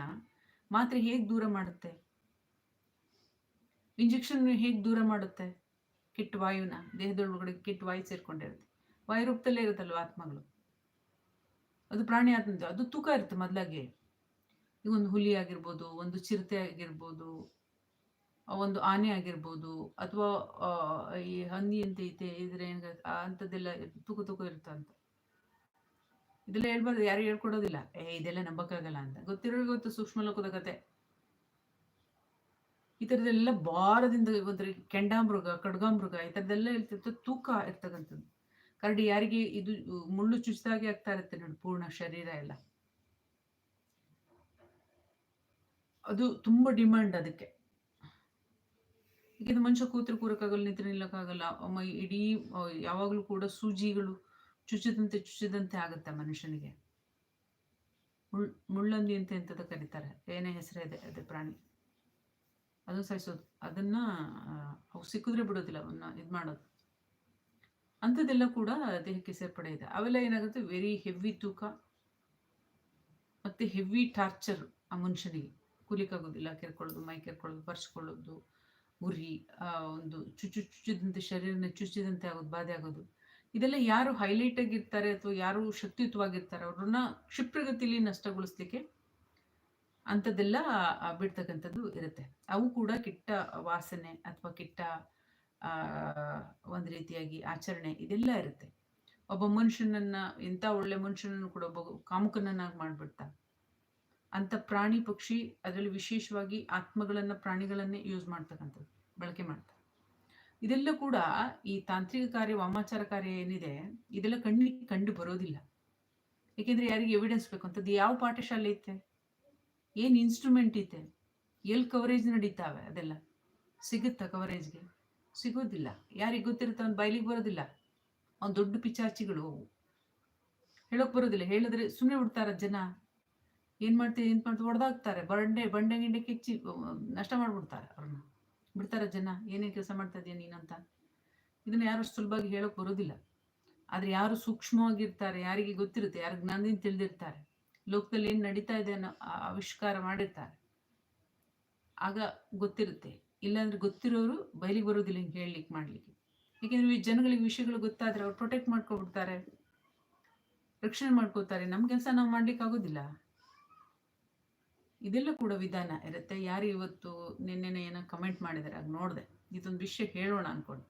ಮಾತ್ರೆ ಹೇಗೆ ದೂರ ಮಾಡುತ್ತೆ? ಇಂಜೆಕ್ಷನ್ ಹೇಗೆ ದೂರ ಮಾಡುತ್ತೆ? ಕೆಟ್ಟ ವಾಯುನ, ದೇಹದೊಳಗಡೆ ಕೆಟ್ಟ ವಾಯು ಸೇರ್ಕೊಂಡಿರುತ್ತೆ. ವಾಯು ರೂಪದಲ್ಲೇ ಇರುತ್ತಲ್ವ ಆತ್ಮಗಳು? ಅದು ಪ್ರಾಣಿ ಆತ್ಮ ಅದು ತೂಕ ಇರುತ್ತೆ ಮೊದಲಾಗಿ. ಈಗ ಒಂದು ಹುಲಿ ಆಗಿರ್ಬೋದು, ಒಂದು ಚಿರತೆ ಆಗಿರ್ಬೋದು ಒಂದು ಆನೆ ಆಗಿರ್ಬೋದು, ಅಥವಾ ಈ ಹಂದಿ ಅಂತ ಐತೆ, ಇದ್ರೆ ಅಂಥದ್ದೆಲ್ಲ ತೂಕ ತೂಕ ಇರುತ್ತೆ ಇದೆಲ್ಲ ಹೇಳ್ಬಾರ್ದು, ಯಾರು ಹೇಳ್ಕೊಡೋದಿಲ್ಲ. ಏ, ಇದೆಲ್ಲ ನಂಬಕ್ಕಾಗಲ್ಲ ಅಂತ. ಗೊತ್ತಿರೋ ಗೊತ್ತು, ಸೂಕ್ಷ್ಮ ಲೋಕದ ಕತೆ. ಈ ಥರದ್ದೆಲ್ಲ ಭಾರದಿಂದ ಒಂಥರ ಕೆಂಡಾಮೃಗ, ಖಡ್ಗಾಮೃಗ, ಈ ಥರದ್ದೆಲ್ಲ ಇರ್ತಿತ್ತು ತೂಕ ಇರ್ತಕ್ಕಂಥದ್ದು. ಕರಡಿ ಯಾರಿಗೆ ಇದು, ಮುಳ್ಳು ಚುಚ್ಚಿದಾಗೆ ಆಗ್ತಾ ಇರುತ್ತೆ ನೋಡಿ, ಪೂರ್ಣ ಶರೀರ ಎಲ್ಲ. ಅದು ತುಂಬ ಡಿಮ್ಯಾಂಡ್ ಅದಕ್ಕೆ. ಈಗ ಮನುಷ್ಯ ಕೂತ್ರೆ ಕೂರಕ್ಕಾಗಲ್ಲ, ನಿದ್ರೆ ನಿಲ್ಲಕ್ಕಾಗಲ್ಲ ಇಡೀ ಯಾವಾಗಲೂ ಕೂಡ ಸೂಜಿಗಳು ಚುಚ್ಚಿದಂತೆ ಚುಚ್ಚಿದಂತೆ ಆಗುತ್ತೆ ಮನುಷ್ಯನಿಗೆ. ಮುಳ್ ಮುಳ್ಳಂದಿ ಅಂತ ಎಂತದ ಕರೀತಾರೆ. ಏನೇ ಹೆಸರಿದೆ ಅದೇ ಪ್ರಾಣಿ. ಅದು ಸಾಯಿಸೋದು ಅದನ್ನ ಅವು ಸಿಕ್ಕಿದ್ರೆ ಬಿಡೋದಿಲ್ಲ, ಅವನ್ನ ಇದು ಮಾಡೋದು. ಅಂಥದ್ದೆಲ್ಲ ಕೂಡ ದೇಹಕ್ಕೆ ಸೇರ್ಪಡೆ ಇದೆ. ಅವೆಲ್ಲ ಏನಾಗುತ್ತೆ? ವೆರಿ ಹೆವಿ ತೂಕ ಮತ್ತು ಹೆವಿ ಟಾರ್ಚರ್ ಆ ಮನುಷ್ಯನಿಗೆ. ಕೂಲಿಕ್ಕಾಗೋದಿಲ್ಲ, ಕೆರ್ಕೊಳ್ಳೋದು, ಮೈ ಕೆರ್ಕೊಳ್ಳೋದು ಬರ್ಸ್ಕೊಳ್ಳೋದು ಉರಿ ಒಂದು ಚುಚ್ಚು ಚುಚ್ಚಿದಂತೆ ಶರೀರನ ಚುಚ್ಚಿದಂತೆ ಆಗೋದು, ಬಾಧೆ ಆಗೋದು. ಇದೆಲ್ಲ ಯಾರು ಹೈಲೈಟ್ ಆಗಿರ್ತಾರೆ ಅಥವಾ ಯಾರು ಶಕ್ತಿಯುತವಾಗಿರ್ತಾರೆ ಅವ್ರನ್ನ ಕ್ಷಿಪ್ರಗತಿಲಿ ನಷ್ಟಗೊಳಿಸ್ಲಿಕ್ಕೆ ಅಂಥದ್ದೆಲ್ಲ ಬಿಡ್ತಕ್ಕಂಥದ್ದು ಇರುತ್ತೆ. ಅವು ಕೂಡ ಕೆಟ್ಟ ವಾಸನೆ ಅಥವಾ ಕೆಟ್ಟ ಒಂದು ರೀತಿಯಾಗಿ ಆಚರಣೆ ಇದೆಲ್ಲ ಇರುತ್ತೆ. ಒಬ್ಬ ಮನುಷ್ಯನನ್ನ, ಎಂಥ ಒಳ್ಳೆ ಮನುಷ್ಯನನ್ನು ಕೂಡ ಒಬ್ಬ ಕಾಮುಕನನ್ನಾಗಿ ಮಾಡಿಬಿಡ್ತಾ. ಅಂತ ಪ್ರಾಣಿ ಪಕ್ಷಿ ಅದರಲ್ಲಿ ವಿಶೇಷವಾಗಿ ಆತ್ಮಗಳನ್ನ ಪ್ರಾಣಿಗಳನ್ನೇ ಯೂಸ್ ಮಾಡ್ತಕ್ಕಂಥದ್ದು, ಬಳಕೆ ಮಾಡ್ತಾರೆ ಇದೆಲ್ಲ ಕೂಡ ಈ ತಾಂತ್ರಿಕ ಕಾರ್ಯ, ವಾಮಾಚಾರ ಕಾರ್ಯ ಏನಿದೆ, ಇದೆಲ್ಲ ಕಣ್ಣಿಗೆ ಕಂಡು ಬರೋದಿಲ್ಲ. ಏಕೆಂದ್ರೆ ಯಾರಿಗೆ ಎವಿಡೆನ್ಸ್ ಬೇಕು? ಅಂತದ್ದು ಯಾವ ಪಾಠಶಾಲೆ ಐತೆ? ಏನು ಇನ್ಸ್ಟ್ರೂಮೆಂಟ್ ಐತೆ? ಎಲ್ಲಿ ಕವರೇಜ್ ನಡೀತಾವೆ ಅದೆಲ್ಲ? ಸಿಗುತ್ತಾ ಕವರೇಜ್ಗೆ ಸಿಗೋದಿಲ್ಲ. ಯಾರಿಗೆ ಗೊತ್ತಿರುತ್ತೆ ಅವ್ನು ಬಯಲಿಗೆ ಬರೋದಿಲ್ಲ? ಅವ್ನು ದೊಡ್ಡ ಪಿಚಾಚಿಗಳು. ಹೇಳೋಕೆ ಬರೋದಿಲ್ಲ. ಹೇಳಿದ್ರೆ ಸುಮ್ಮನೆ ಬಿಡ್ತಾರ ಜನ. ಏನು ಮಾಡ್ತೀವಿ ಏನು ಮಾಡ್ತೀವಿ ಹೊಡೆದಾಕ್ತಾರೆ ಬಂಡೆ ಬಂಡೆ, ಗಿಂಡೆ ಕೆಚ್ಚಿ ನಷ್ಟ ಮಾಡಿಬಿಡ್ತಾರೆ ಅವ್ರನ್ನ. ಬಿಡ್ತಾರೆ ಜನ, ಏನೇನು ಕೆಲಸ ಮಾಡ್ತಾ ಇದೆಯಾ ನೀನಂತ ಇದನ್ನ ಯಾರು ಸುಲಭವಾಗಿ ಹೇಳೋಕೆ ಬರೋದಿಲ್ಲ. ಆದ್ರೆ ಯಾರು ಸೂಕ್ಷ್ಮವಾಗಿರ್ತಾರೆ, ಯಾರಿಗೆ ಗೊತ್ತಿರುತ್ತೆ, ಯಾರು ಜ್ಞಾನದಿಂದ ತಿಳಿದಿರ್ತಾರೆ, ಲೋಕದಲ್ಲಿ ಏನು ನಡೀತಾ ಇದೆ ಅನ್ನೋ ಆವಿಷ್ಕಾರ ಮಾಡಿರ್ತಾರೆ. ಆಗ ಗೊತ್ತಿರುತ್ತೆ. ಇಲ್ಲಾಂದ್ರೆ ಗೊತ್ತಿರೋರು ಬಯಲಿಗೆ ಬರೋದಿಲ್ಲ ಹಿಂಗೆ ಹೇಳಲಿಕ್ಕೆ ಮಾಡ್ಲಿಕ್ಕೆ. ಯಾಕೆಂದ್ರೆ ಈ ಜನಗಳಿಗೆ ವಿಷಯಗಳು ಗೊತ್ತಾದ್ರೆ ಅವ್ರು ಪ್ರೊಟೆಕ್ಟ್ ಮಾಡ್ಕೊಬಿಡ್ತಾರೆ, ರಕ್ಷಣೆ ಮಾಡ್ಕೋತಾರೆ. ನಮ್ಮ ಕೆಲಸ ನಾವು ಮಾಡ್ಲಿಕ್ಕೆ ಆಗೋದಿಲ್ಲ ಇದೆಲ್ಲ ಕೂಡ ವಿಧಾನ ಇರುತ್ತೆ. ಯಾರು ಇವತ್ತು ನಿನ್ನೆನೆ ಏನೋ ಕಮೆಂಟ್ ಮಾಡಿದ್ದಾರೆ ಆಗ ನೋಡಿದೆ. ಇದೊಂದು ವಿಷಯ ಹೇಳೋಣ ಅನ್ಕೊಂಡು.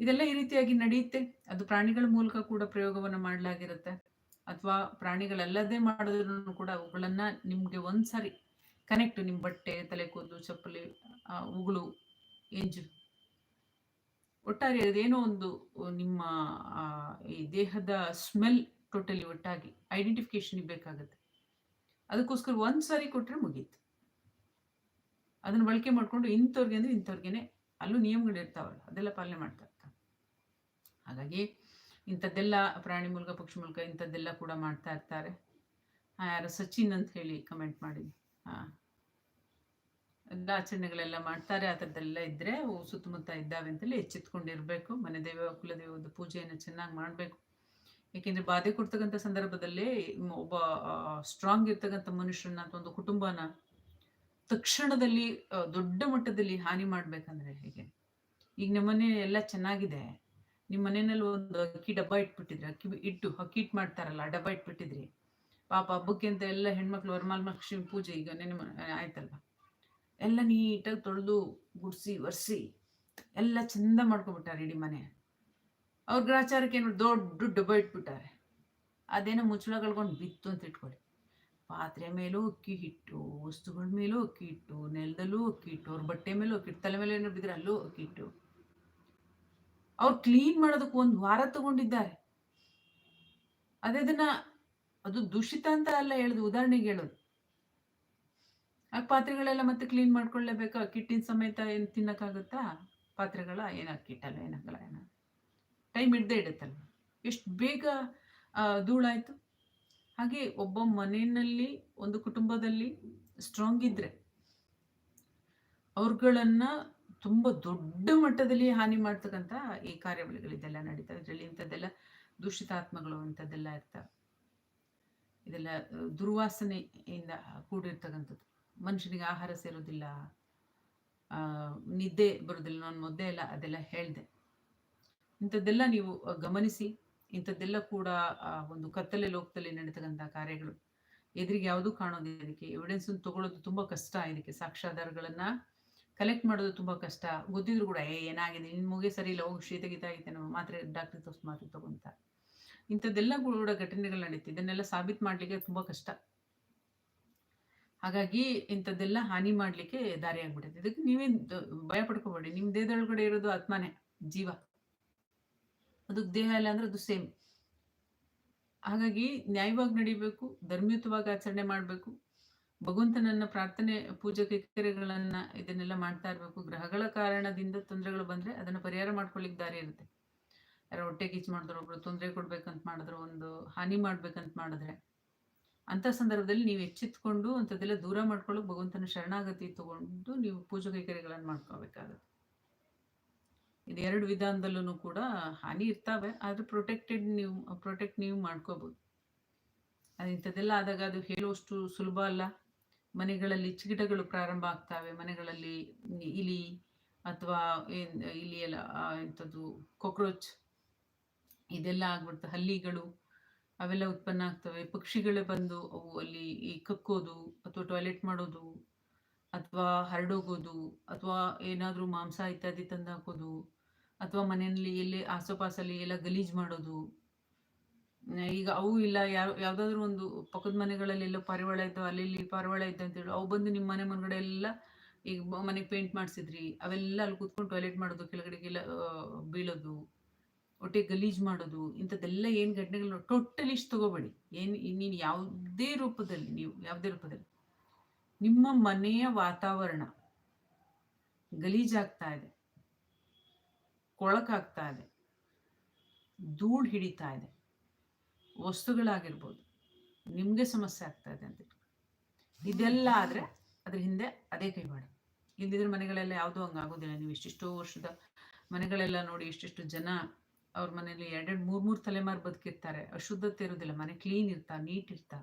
ಇದೆಲ್ಲ ಈ ರೀತಿಯಾಗಿ ನಡೆಯುತ್ತೆ. ಅದು ಪ್ರಾಣಿಗಳ ಮೂಲಕ ಕೂಡ ಪ್ರಯೋಗವನ್ನು ಮಾಡಲಾಗಿರುತ್ತೆ. ಅಥವಾ ಪ್ರಾಣಿಗಳಲ್ಲದೆ ಮಾಡಿದ್ರು ಕೂಡ ಅವುಗಳನ್ನ ನಿಮ್ಗೆ ಒಂದ್ಸರಿ ಕನೆಕ್ಟ್ ನಿಮ್ಮ ಬಟ್ಟೆ, ತಲೆ ಕೂದಲು, ಚಪ್ಪಲಿ ಉಗುಳು, ಎಂಜು. ಒಟ್ಟಾರೆ ಅದೇನೋ ಒಂದು ನಿಮ್ಮ ಈ ದೇಹದ ಸ್ಮೆಲ್ ಟೋಟಲಿ ಒಟ್ಟಾಗಿ ಐಡೆಂಟಿಫಿಕೇಶನ್ ಬೇಕಾಗುತ್ತೆ. ಅದಕ್ಕೋಸ್ಕರ ಒಂದು ಸಾರಿ ಕೊಟ್ಟರೆ ಮುಗೀತು. ಅದನ್ನು ಬಳಕೆ ಮಾಡಿಕೊಂಡು ಇಂಥವ್ರಿಗೆ ಅಂದರೆ ಇಂಥವ್ರಿಗೇನೆ ಅಲ್ಲೂ ನಿಯಮಗಳು ಇರ್ತಾವಲ್ಲ, ಅದೆಲ್ಲ ಪಾಲನೆ ಮಾಡ್ತಾ ಇರ್ತಾರೆ. ಹಾಗಾಗಿ ಇಂಥದ್ದೆಲ್ಲ ಪ್ರಾಣಿ ಮೂಲಕ, ಪಕ್ಷಿ ಮೂಲಕ ಇಂಥದ್ದೆಲ್ಲ ಕೂಡ ಮಾಡ್ತಾ ಇರ್ತಾರೆ. ಯಾರು ಸಚಿನ್ ಅಂತ ಹೇಳಿ ಕಮೆಂಟ್ ಮಾಡಿದ್ವಿ ಹಾಂ ಎಲ್ಲ ಆಚರಣೆಗಳೆಲ್ಲ ಮಾಡ್ತಾರೆ, ಆ ಥರದ್ದೆಲ್ಲ ಇದ್ದರೆ ಸುತ್ತಮುತ್ತ ಇದ್ದಾವೆ ಅಂತೇಳಿ ಎಚ್ಚೆತ್ಕೊಂಡಿರಬೇಕು. ಮನೆ ದೇವ, ಕುಲದೇವದ ಪೂಜೆಯನ್ನು ಚೆನ್ನಾಗಿ ಮಾಡಬೇಕು. ಏಕೆಂದರೆ ಬಾಧೆ ಕೊಡ್ತಕ್ಕಂಥ ಸಂದರ್ಭದಲ್ಲಿ ಒಬ್ಬ ಸ್ಟ್ರಾಂಗ್ ಇರ್ತಕ್ಕಂಥ ಮನುಷ್ಯನ ಅಥವಾ ಒಂದು ಕುಟುಂಬನ ತಕ್ಷಣದಲ್ಲಿ ದೊಡ್ಡ ಮಟ್ಟದಲ್ಲಿ ಹಾನಿ ಮಾಡ್ಬೇಕಂದ್ರೆ ಹೇಗೆ? ಈಗ ನಮ್ಮನೆ ಎಲ್ಲ ಚೆನ್ನಾಗಿದೆ. ನಿಮ್ಮ ಮನೆಯಲ್ಲಿ ಒಂದು ಅಕ್ಕಿ ಡಬ್ಬ ಇಟ್ಬಿಟ್ಟಿದ್ರಿ. ಅಕ್ಕಿ ಇಟ್ಟು ಅಕ್ಕಿ ಇಟ್ಟು ಮಾಡ್ತಾರಲ್ಲ ಡಬ್ಬ ಇಟ್ಬಿಟ್ಟಿದ್ರಿ. ಪಾಪ ಹಬ್ಬಕ್ಕೆ ಅಂತ ಎಲ್ಲ ಹೆಣ್ಮಕ್ಳು ವರಮಹಾಲಕ್ಷ್ಮಿ ಪೂಜೆ ಈಗ ನೆನೆ ಆಯ್ತಲ್ವ? ಎಲ್ಲ ನೀಟಾಗಿ ತೊಳೆದು ಗುಡಿಸಿ, ಒರೆಸಿ ಎಲ್ಲ ಚಂದ ಮಾಡ್ಕೊಬಿಟ್ಟಾರೆ ಇಡೀ ಮನೆ. ಅವ್ರ ಗ್ರಾಚಾರಕ್ಕೆ ಏನು ದೊಡ್ಡ ಡಬ್ಬ ಇಟ್ಬಿಟ್ಟಾರೆ ಅದೇನೋ ಮುಚ್ಚಳ ಕಳ್ಕೊಂಡು ಬಿತ್ತು ಅಂತ ಇಟ್ಕೊಳ್ಳಿ. ಪಾತ್ರೆ ಮೇಲೂ ಅಕ್ಕಿ ಹಿಟ್ಟು ವಸ್ತುಗಳ ಮೇಲೂ ಅಕ್ಕಿ ಇಟ್ಟು, ನೆಲದಲ್ಲೂ ಅಕ್ಕಿ ಇಟ್ಟು, ಅವ್ರ ಬಟ್ಟೆ ಮೇಲೂ ಅಕ್ಕಿ ತಲೆ ಮೇಲೆ ಏನೋ ಬಿದ್ದರೆ ಅಲ್ಲೂ ಅಕ್ಕಿ ಇಟ್ಟು. ಅವ್ರು ಕ್ಲೀನ್ ಮಾಡೋದಕ್ಕೆ ಒಂದು ವಾರ ತಗೊಂಡಿದ್ದಾರೆ. ಅದೇ ಅದನ್ನ ಅದು ದೂಷಿತ ಅಂತ ಅಲ್ಲ ಹೇಳೋದು, ಉದಾಹರಣೆಗೆ ಹೇಳೋದು. ಆ ಪಾತ್ರೆಗಳೆಲ್ಲ ಮತ್ತೆ ಕ್ಲೀನ್ ಮಾಡ್ಕೊಳ್ಳೇಬೇಕಾ? ಅಕ್ಕಿಟ್ಟಿನ ಸಮೇತ ಏನು ತಿನ್ನಕ್ಕಾಗುತ್ತಾ? ಪಾತ್ರೆಗಳ ಏನು ಕಿಟ್ಟಲ್ಲ ಏನಾಗಲ್ಲ ಏನ ಟೈಮ್ ಇಡ್ದೇ ಇಡುತ್ತಲ್ಲ. ಎಷ್ಟು ಬೇಗ ಧೂಳಾಯಿತು. ಹಾಗೆ ಒಬ್ಬ ಮನೆಯಲ್ಲಿ, ಒಂದು ಕುಟುಂಬದಲ್ಲಿ ಸ್ಟ್ರಾಂಗ್ ಇದ್ದರೆ ಅವ್ರುಗಳನ್ನು ತುಂಬ ದೊಡ್ಡ ಮಟ್ಟದಲ್ಲಿ ಹಾನಿ ಮಾಡ್ತಕ್ಕಂಥ ಈ ಕಾರ್ಯಾವಳಿಗಳಿದೆಲ್ಲ ನಡೀತವೆ ಇದರಲ್ಲಿ ಇಂಥದ್ದೆಲ್ಲ ದೂಷಿತಾತ್ಮಗಳು ಅಂಥದ್ದೆಲ್ಲ ಇರ್ತವೆ ಇದೆಲ್ಲ ದುರ್ವಾಸನೆಯಿಂದ ಕೂಡಿರ್ತಕ್ಕಂಥದ್ದು. ಮನುಷ್ಯನಿಗೆ ಆಹಾರ ಸೇರೋದಿಲ್ಲ ನಿದ್ದೆ ಬರೋದಿಲ್ಲ, ನಾನು ಮೊದ್ದೇ ಎಲ್ಲ ಅದೆಲ್ಲ ಹೇಳಿದೆ. ಇಂಥದ್ದೆಲ್ಲ ನೀವು ಗಮನಿಸಿ. ಇಂಥದ್ದೆಲ್ಲ ಕೂಡ ಒಂದು ಕತ್ತಲೆ ಲೋಕದಲ್ಲಿ ನಡೀತಕ್ಕಂಥ ಕಾರ್ಯಗಳು. ಎದುರಿಗೆ ಯಾವುದು ಕಾಣೋದು ಇದಕ್ಕೆ. ಎವಿಡೆನ್ಸ್ ತಗೊಳ್ಳೋದು ತುಂಬ ಕಷ್ಟ ಇದಕ್ಕೆ. ಸಾಕ್ಷ್ಯಾಧಾರಗಳನ್ನು ಕಲೆಕ್ಟ್ ಮಾಡೋದು ತುಂಬ ಕಷ್ಟ. ಗೊತ್ತಿದ್ರು ಕೂಡ, ಏ, ಏನಾಗಿದೆ? ನಿನ್ನ ಮುಗಿ ಸರಿ ಇಲ್ಲ, ಹೋಗಿ, ಶೀತ ಗೀತ ಮಾತ್ರೆ ಡಾಕ್ಟರ್ ತೋರ್ಸ್ ಮಾತ್ರೆ ತಗೊಂತ. ಇಂಥದ್ದೆಲ್ಲ ಕೂಡ ಘಟನೆಗಳು ನಡೀತು. ಇದನ್ನೆಲ್ಲ ಸಾಬೀತು ಮಾಡ್ಲಿಕ್ಕೆ ತುಂಬ ಕಷ್ಟ. ಹಾಗಾಗಿ ಇಂಥದ್ದೆಲ್ಲ ಹಾನಿ ಮಾಡ್ಲಿಕ್ಕೆ ದಾರಿ ಆಗ್ಬಿಡುತ್ತೆ ಇದಕ್ಕೆ ನೀವೇ ಭಯ ಪಡ್ಕೋಬೇಡಿ. ನಿಮ್ಮ ದೇಹದೊಳಗಡೆ ಇರೋದು ಆತ್ಮನೇ, ಜೀವ. ಅದಕ್ಕೆ ದೇಹ ಇಲ್ಲ ಅಂದ್ರೆ ಅದು ಸೇಮ್ ಹಾಗಾಗಿ ನ್ಯಾಯವಾಗಿ ನಡಿಬೇಕು, ಧರ್ಮಯುತವಾಗಿ ಆಚರಣೆ ಮಾಡಬೇಕು. ಭಗವಂತನನ್ನ ಪ್ರಾರ್ಥನೆ, ಪೂಜಾ ಕೈಕರ್ಯಗಳನ್ನ ಇದನ್ನೆಲ್ಲ ಮಾಡ್ತಾ ಇರಬೇಕು. ಗ್ರಹಗಳ ಕಾರಣದಿಂದ ತೊಂದರೆಗಳು ಬಂದ್ರೆ ಅದನ್ನ ಪರಿಹಾರ ಮಾಡ್ಕೊಳ್ಳಿಕ್ ದಾರಿ ಇರುತ್ತೆ. ಯಾರೋ ಹೊಟ್ಟೆ ಕಿಚ್ಚು ಮಾಡಿದ್ರು, ಒಬ್ರು ತೊಂದರೆ ಕೊಡ್ಬೇಕಂತ ಮಾಡಿದ್ರು, ಒಂದು ಹಾನಿ ಮಾಡ್ಬೇಕಂತ ಮಾಡಿದ್ರೆ. ಅಂತ ಸಂದರ್ಭದಲ್ಲಿ ನೀವು ಎಚ್ಚೆತ್ಕೊಂಡು ಅಂಥದ್ದೆಲ್ಲ ದೂರ ಮಾಡ್ಕೊಳ್ಳೋಕೆ ಭಗವಂತನ ಶರಣಾಗತಿ ತಗೊಂಡು ನೀವು ಪೂಜಾ ಕೈಕರ್ಯಗಳನ್ನು ಮಾಡ್ಕೋಬೇಕಾಗುತ್ತೆ ಇದು ಎರಡು ವಿಧಾನದಲ್ಲೂ ಕೂಡ ಹಾನಿ ಇರ್ತಾವೆ, ಆದರೆ ಪ್ರೊಟೆಕ್ಟೆಡ್ ನೀವು ಪ್ರೊಟೆಕ್ಟ್ ನೀವು ಮಾಡ್ಕೋಬೋದು. ಅದು ಇಂಥದ್ದೆಲ್ಲ ಆದಾಗ ಅದು ಹೇಳುವಷ್ಟು ಸುಲಭ ಅಲ್ಲ. ಮನೆಗಳಲ್ಲಿ ಚಿಗಿಟಗಳು ಪ್ರಾರಂಭ ಆಗ್ತವೆ, ಮನೆಗಳಲ್ಲಿ ಇಲಿ ಅಥವಾ ಇಲಿ ಎಲ್ಲ ಇಂಥದ್ದು ಕಾಕ್ರೋಚ್ ಇದೆಲ್ಲ ಆಗ್ಬಿಡ್ತವೆ ಹಲ್ಲಿಗಳು ಅವೆಲ್ಲ ಉತ್ಪನ್ನ ಆಗ್ತವೆ. ಪಕ್ಷಿಗಳೇ ಬಂದು ಅವು ಅಲ್ಲಿ ಕಕ್ಕೋದು ಅಥವಾ ಟಾಯ್ಲೆಟ್ ಮಾಡೋದು. ಅಥವಾ ಹರಡೋಗೋದು, ಅಥವಾ ಏನಾದರೂ ಮಾಂಸ ಇತ್ಯಾದಿ ತಂದು ಹಾಕೋದು ಅಥವಾ ಮನೆಯಲ್ಲಿ ಎಲ್ಲಿ ಆಸುಪಾಸಲ್ಲಿ ಎಲ್ಲ ಗಲೀಜು ಮಾಡೋದು. ಈಗ ಅವು ಇಲ್ಲ, ಯಾವ, ಯಾವುದಾದ್ರೂ ಒಂದು ಪಕ್ಕದ ಮನೆಗಳಲ್ಲಿ ಎಲ್ಲ ಪಾರಿವಾಳ ಇದ್ದು ಅಲ್ಲಿ ಇಲ್ಲಿ ಪಾರಿವಾಳ ಇದ್ದ ಅಂತೇಳಿ ಅವು ಬಂದು ನಿಮ್ಮ ಮನೆ ಮುಂದ್ಗಡೆ ಎಲ್ಲ ಈಗ ಮನೆಗೆ ಪೇಂಟ್ ಮಾಡಿಸಿದ್ರಿ, ಅವೆಲ್ಲ ಅಲ್ಲಿ ಕೂತ್ಕೊಂಡು ಟಾಯ್ಲೆಟ್ ಮಾಡೋದು, ಕೆಳಗಡೆಗೆಲ್ಲ ಬೀಳೋದು ಒಟ್ಟಿಗೆ ಗಲೀಜು ಮಾಡೋದು, ಇಂಥದ್ದೆಲ್ಲ ಏನು ಘಟನೆಗಳು ಟೋಟಲಿ ಇಷ್ಟು ತಗೋಬೇಡಿ. ಏನು, ನೀನು ಯಾವುದೇ ರೂಪದಲ್ಲಿ, ನೀವು ಯಾವುದೇ ರೂಪದಲ್ಲಿ. ನಿಮ್ಮ ಮನೆಯ ವಾತಾವರಣ ಗಲೀಜಾಗ್ತಾ ಇದೆ, ಕೊಳಕಾಗ್ತಾ ಇದೆ, ಧೂಳು ಹಿಡಿತಾ ಇದೆ, ವಸ್ತುಗಳಾಗಿರ್ಬೋದು, ನಿಮಗೆ ಸಮಸ್ಯೆ ಆಗ್ತಾ ಇದೆ ಅಂತ. ಇದೆಲ್ಲ ಆದರೆ ಅದ್ರ ಹಿಂದೆ ಅದೇ ಕೈವಾಡ. ಇಲ್ದಿದ್ರೆ ಮನೆಗಳೆಲ್ಲ ಯಾವುದೂ ಹಂಗಾಗೋದಿಲ್ಲ ನೀವು ಇಷ್ಟಿಷ್ಟೋ ವರ್ಷದ ಮನೆಗಳೆಲ್ಲ ನೋಡಿ ಇಷ್ಟಿಷ್ಟು ಜನ ಅವ್ರ ಮನೇಲಿ ಎರಡೆರಡು ಮೂರು ಮೂರು ತಲೆಮಾರು ಬದುಕಿರ್ತಾರೆ. ಅಶುದ್ಧತೆ ಇರೋದಿಲ್ಲ. ಮನೆ ಕ್ಲೀನ್ ಇರ್ತಾ ನೀಟ್ ಇರ್ತಾ.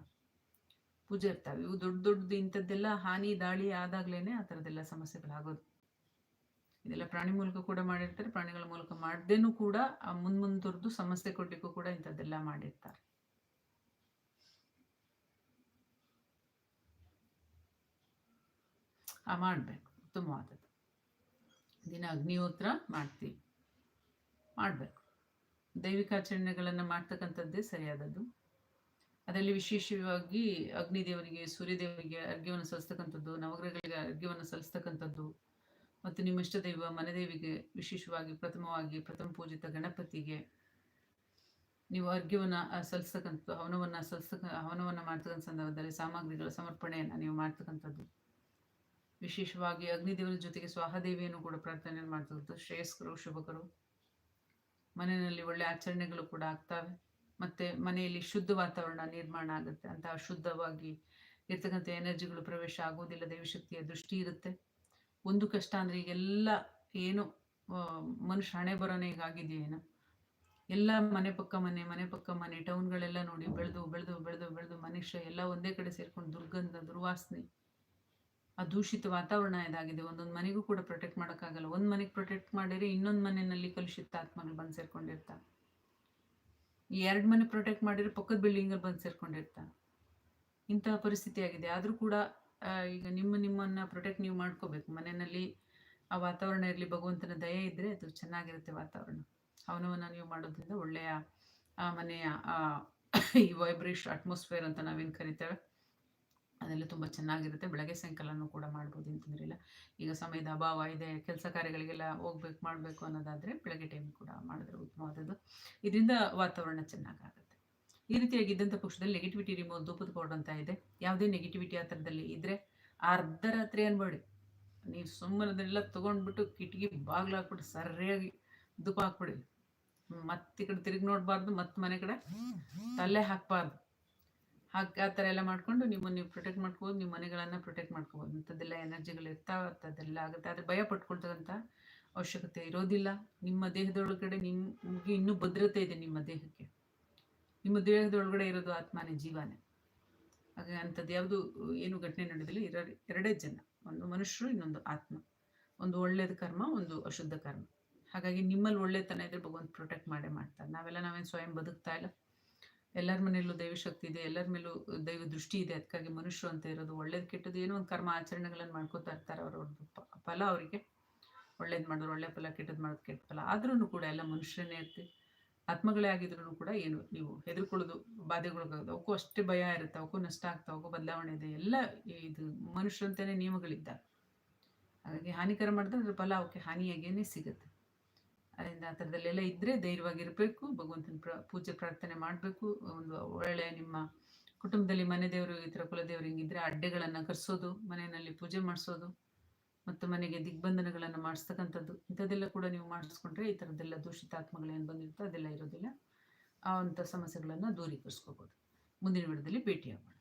ಪೂಜೆ ಇರ್ತಾವೆ. ಇವು ದೊಡ್ಡ ದೊಡ್ಡದು ಇಂಥದ್ದೆಲ್ಲ ಹಾನಿ ದಾಳಿ ಆದಾಗ್ಲೇನೆ ಆ ಥರದ್ದೆಲ್ಲ ಸಮಸ್ಯೆಗಳಾಗೋದು ಇದೆಲ್ಲ ಪ್ರಾಣಿ ಮೂಲಕ ಕೂಡ ಮಾಡಿರ್ತಾರೆ. ಪ್ರಾಣಿಗಳ ಮೂಲಕ ಮಾಡ್ದೇನೂ ಕೂಡ ಆ ಮುಂದ್ ಮುಂದುವರೆದು ಸಮಸ್ಯೆ ಕೊಡ್ಲಿಕ್ಕೂ ಕೂಡ ಇಂಥದ್ದೆಲ್ಲ ಮಾಡಿರ್ತಾರೆ. ಆ ಮಾಡಬೇಕು. ಉತ್ತಮವಾದದ್ದು. ದಿನ ಅಗ್ನಿಹೋತ್ರ ಮಾಡ್ತೀವಿ. ಮಾಡಬೇಕು. ದೈವಿಕಾಚರಣೆಗಳನ್ನು ಮಾಡ್ತಕ್ಕಂಥದ್ದೇ ಸರಿಯಾದದ್ದು. ಅದರಲ್ಲಿ ವಿಶೇಷವಾಗಿ ಅಗ್ನಿದೇವರಿಗೆ, ಸೂರ್ಯದೇವರಿಗೆ ಅರ್ಘ್ಯವನ್ನು ಸಲ್ಲಿಸ್ತಕ್ಕಂಥದ್ದು, ನವಗ್ರಹಗಳಿಗೆ ಅರ್ಘ್ಯವನ್ನು ಸಲ್ಲಿಸ್ತಕ್ಕಂಥದ್ದು ಮತ್ತು ನಿಮ್ಮ ಇಷ್ಟ ದೈವ ಮನೆದೇವಿಗೆ ವಿಶೇಷವಾಗಿ ಪ್ರಥಮವಾಗಿ ಪ್ರಥಮ ಪೂಜಿತ ಗಣಪತಿಗೆ ನೀವು ಅರ್ಘ್ಯವನ್ನು ಸಲ್ಲಿಸ್ತಕ್ಕಂಥದ್ದು, ಹವನವನ್ನು ಸಲ್ಲಿಸ್ತಕ್ಕ, ಹವನವನ್ನು ಮಾಡ್ತಕ್ಕಂಥ ಸಂದರ್ಭದಲ್ಲಿ ಸಾಮಗ್ರಿಗಳ ಸಮರ್ಪಣೆಯನ್ನು ನೀವು ಮಾಡ್ತಕ್ಕಂಥದ್ದು. ವಿಶೇಷವಾಗಿ ಅಗ್ನಿದೇವರ ಜೊತೆಗೆ ಸ್ವಾಹದೇವಿಯನ್ನು ಕೂಡ ಪ್ರಾರ್ಥನೆ ಮಾಡ್ತಕ್ಕಂಥದ್ದು. ಶ್ರೇಯಸ್ಕರು ಶುಭಕರು. ಮನೆಯಲ್ಲಿ ಒಳ್ಳೆ ಆಚರಣೆಗಳು ಕೂಡ ಆಗ್ತವೆ. ಮತ್ತು ಮನೆಯಲ್ಲಿ ಶುದ್ಧ ವಾತಾವರಣ ನಿರ್ಮಾಣ ಆಗುತ್ತೆ. ಅಂತ ಶುದ್ಧವಾಗಿ ಇರ್ತಕ್ಕಂಥ ಎನರ್ಜಿಗಳು ಪ್ರವೇಶ ಆಗೋದಿಲ್ಲ ದೈವಶಕ್ತಿಯ ದೃಷ್ಟಿ ಇರುತ್ತೆ. ಒಂದು ಕಷ್ಟ ಅಂದರೆ ಈಗೆಲ್ಲ ಏನು ಮನುಷ್ಯ ಹಣೆ ಬರೋನೇ ಆಗಿದೆಯೇನು ಎಲ್ಲ ಮನೆ ಪಕ್ಕ ಮನೆ ಮನೆ ಪಕ್ಕ ಮನೆ ಟೌನ್ಗಳೆಲ್ಲ ನೋಡಿ ಬೆಳೆದು ಬೆಳೆದು ಬೆಳೆದು ಬೆಳೆದು ಮನುಷ್ಯ ಎಲ್ಲ ಒಂದೇ ಕಡೆ ಸೇರ್ಕೊಂಡು ದುರ್ಗಂಧ, ದುರ್ವಾಸನೆ ಆ ದೂಷಿತ ವಾತಾವರಣ ಇದಾಗಿದೆ. ಒಂದೊಂದು ಮನೆಗೂ ಕೂಡ ಪ್ರೊಟೆಕ್ಟ್ ಮಾಡೋಕ್ಕಾಗಲ್ಲ. ಒಂದು ಮನೆಗೆ ಪ್ರೊಟೆಕ್ಟ್ ಮಾಡಿದ್ರೆ ಇನ್ನೊಂದು ಮನೆಯಲ್ಲಿ ಕಲುಷಿತ ಆತ್ಮಗಳು ಬಂದು ಸೇರ್ಕೊಂಡಿರ್ತಾರೆ ಈ ಎರಡು ಮನೆ ಪ್ರೊಟೆಕ್ಟ್ ಮಾಡಿದ್ರೆ ಪಕ್ಕದ ಬಿಲ್ಡಿಂಗಲ್ಲಿ ಬಂದು ಸೇರ್ಕೊಂಡಿರ್ತಾನೆ ಇಂತಹ ಪರಿಸ್ಥಿತಿ ಆಗಿದೆ. ಆದರೂ ಕೂಡ ಈಗ ನಿಮ್ಮ ನಿಮ್ಮನ್ನು ಪ್ರೊಟೆಕ್ಟ್ ನೀವು ಮಾಡ್ಕೋಬೇಕು. ಮನೆಯಲ್ಲಿ ಆ ವಾತಾವರಣ ಇರಲಿ, ಭಗವಂತನ ದಯ ಇದ್ದರೆ ಅದು ಚೆನ್ನಾಗಿರುತ್ತೆ ವಾತಾವರಣ. ಅವನವನ್ನು ನೀವು ಮಾಡೋದ್ರಿಂದ ಒಳ್ಳೆಯ ಆ ಮನೆಯ ಈ ವೈಬ್ರೇಷನ್ ಅಟ್ಮಾಸ್ಫಿಯರ್ ಅಂತ ನಾವೇನು ಕರಿತೇವೆ? ಅದೆಲ್ಲ ತುಂಬ ಚೆನ್ನಾಗಿರುತ್ತೆ. ಬೆಳಗ್ಗೆ ಸಾಯಂಕಾಲನೂ ಕೂಡ ಮಾಡ್ಬೋದು ಅಂತಂದ್ರಿಲ್ಲ ಈಗ ಸಮಯದ ಅಭಾವ ಇದೆ, ಕೆಲಸ ಕಾರ್ಯಗಳಿಗೆಲ್ಲ ಹೋಗ್ಬೇಕು, ಮಾಡಬೇಕು ಅನ್ನೋದಾದರೆ ಬೆಳಗ್ಗೆ ಟೈಮ್ ಕೂಡ ಮಾಡಿದ್ರೆ ಉತ್ತಮವಾದದ್ದು. ಇದರಿಂದ ವಾತಾವರಣ ಚೆನ್ನಾಗಾಗುತ್ತೆ. ಈ ರೀತಿಯಾಗಿದ್ದಂಥ ಪಕ್ಷದಲ್ಲಿ ನೆಗೆಟಿವಿಟಿ ರಿಮೂವ್ ಧೂಪದ ಪೌಡರ್ ಅಂತ ಇದೆ. ಯಾವುದೇ ನೆಗೆಟಿವಿಟಿ ಆ ಥರದಲ್ಲಿ ಇದ್ದರೆ ಅರ್ಧ ರಾತ್ರಿ ಅನ್ಬೇಡಿ ನೀವು ಸುಮ್ಮನೆ ಅದನ್ನೆಲ್ಲ ತೊಗೊಂಡ್ಬಿಟ್ಟು ಕಿಟಕಿ ಬಾಗಿಲು ಹಾಕ್ಬಿಟ್ಟು ಸರಿಯಾಗಿ ಧೂಪ ಹಾಕ್ಬಿಡಿ. ಮತ್ತೆ ಈ ಕಡೆ ತಿರುಗಿ ನೋಡಬಾರ್ದು, ಮತ್ತೆ ಮನೆ ಕಡೆ ತಲೆ ಹಾಕಬಾರ್ದು. ಹಾಕಿ ಆ ಥರ ಎಲ್ಲ ಮಾಡಿಕೊಂಡು ನಿಮ್ಮನ್ನು ನೀವು ಪ್ರೊಟೆಕ್ಟ್ ಮಾಡ್ಕೋಬೋದು, ನಿಮ್ಮ ಮನೆಗಳನ್ನು ಪ್ರೊಟೆಕ್ಟ್ ಮಾಡ್ಕೋಬೋದು. ಅಂಥದ್ದೆಲ್ಲ ಎನರ್ಜಿಗಳು ಇರ್ತಾವೆ, ಅಂಥದ್ದೆಲ್ಲ ಆಗುತ್ತೆ. ಆದರೆ ಭಯ ಪಟ್ಕೊಳ್ತಕ್ಕಂಥ ಅವಶ್ಯಕತೆ ಇರೋದಿಲ್ಲ. ನಿಮ್ಮ ದೇಹದೊಳಗಡೆ ನಿಮಗೆ ಇನ್ನೂ ಭದ್ರತೆ ಇದೆ ನಿಮ್ಮ ದೇಹಕ್ಕೆ. ನಿಮ್ಮ ದೇಹದೊಳಗಡೆ ಇರೋದು ಆತ್ಮನೇ, ಜೀವನೇ. ಹಾಗೆ ಅಂಥದ್ದು ಯಾವುದು ಏನು ಘಟನೆ ನಡೆದಿಲ್ಲ. ಇರೋ, ಎರಡೇ ಜನ. ಒಂದು ಮನುಷ್ಯರು, ಇನ್ನೊಂದು ಆತ್ಮ. ಒಂದು ಒಳ್ಳೇದು ಕರ್ಮ, ಒಂದು ಅಶುದ್ಧ ಕರ್ಮ. ಹಾಗಾಗಿ ನಿಮ್ಮಲ್ಲಿ ಒಳ್ಳೆತನ ಇದ್ರೆ ಭಗವಂತ ಪ್ರೊಟೆಕ್ಟ್ ಮಾಡೇ ಮಾಡ್ತಾರೆ ನಾವೆಲ್ಲ ನಾವೇನು ಸ್ವಯಂ ಬದುಕ್ತಾ ಇಲ್ಲ. ಎಲ್ಲರ ಮನೆಯಲ್ಲೂ ದೈವಶಕ್ತಿ ಇದೆ, ಎಲ್ಲರ ಮೇಲೂ ದೈವ ದೃಷ್ಟಿ ಇದೆ, ಅದಕ್ಕಾಗಿ ಮನುಷ್ಯರು ಅಂತ ಇರೋದು ಒಳ್ಳೇದು ಕೆಟ್ಟದ್ದು ಏನೋ ಒಂದು ಕರ್ಮ ಆಚರಣೆಗಳನ್ನು ಮಾಡ್ಕೋತಾ ಇರ್ತಾರೆ ಅವ್ರವ್ರದ್ದು ಫಲ ಅವರಿಗೆ. ಒಳ್ಳೇದು ಮಾಡೋರು ಒಳ್ಳೆ ಫಲ ಕೆಟ್ಟದ್ದು ಮಾಡೋದು, ಕೆಟ್ಟ ಫಲ. ಆದ್ರೂ ಕೂಡ ಎಲ್ಲ ಮನುಷ್ಯನೇ ಇರ್ತೀವಿ ಆತ್ಮಗಳೇ ಆಗಿದ್ರು ಕೂಡ ಏನು ನೀವು ಹೆದರ್ಕೊಳ್ಳೋದು ಬಾಧೆಗೊಳಗಾಗೋದು. ಅವಕ್ಕೂ ಅಷ್ಟೇ ಭಯ ಇರುತ್ತೆ ಅವಕ್ಕೂ ನಷ್ಟ ಆಗ್ತಾ ಅವಕ್ಕೂ ಬದಲಾವಣೆ ಇದೆ. ಎಲ್ಲ ಇದು ಮನುಷ್ಯರಂತೆಯೇ ನಿಯಮಗಳಿದ್ದಾವೆ. ಹಾಗಾಗಿ ಹಾನಿಕರ ಮಾಡಿದ್ರೆ ಅದ್ರ ಫಲ ಅವಕ್ಕೆ ಹಾನಿಯಾಗೇನೆ ಸಿಗುತ್ತೆ. ಅದರಿಂದ ಆ ಥರದಲ್ಲೆಲ್ಲ ಇದ್ದರೆ ಧೈರ್ಯವಾಗಿರಬೇಕು, ಭಗವಂತನ ಪ್ರ, ಪೂಜೆ ಪ್ರಾರ್ಥನೆ ಮಾಡಬೇಕು. ಒಂದು ಒಳ್ಳೆಯ ನಿಮ್ಮ ಕುಟುಂಬದಲ್ಲಿ ಮನೆ ದೇವರು ಈ ಥರ ಕುಲದೇವರು ಹಿಂಗಿದ್ರೆ ಅಡ್ಡೆಗಳನ್ನು ಕರೆಸೋದು, ಮನೆಯಲ್ಲಿ ಪೂಜೆ ಮಾಡಿಸೋದು, ಮತ್ತು ಮನೆಗೆ ದಿಗ್ಬಂಧನಗಳನ್ನು ಮಾಡಿಸ್ತಕ್ಕಂಥದ್ದು. ಇಂಥದ್ದೆಲ್ಲ ಕೂಡ ನೀವು ಮಾಡಿಸ್ಕೊಂಡ್ರೆ ಈ ಥರದ್ದೆಲ್ಲ ದೂಷಿತಾತ್ಮಗಳೇನು ಬಂದಿರ್ತೋ ಅದೆಲ್ಲ ಇರೋದಿಲ್ಲ. ಆ ಅಂಥ ಸಮಸ್ಯೆಗಳನ್ನು ದೂರೀಕರಿಸ್ಕೋಬೋದು. ಮುಂದಿನ ವಿಡದಲ್ಲಿ ಭೇಟಿಯಾಗೋಣ.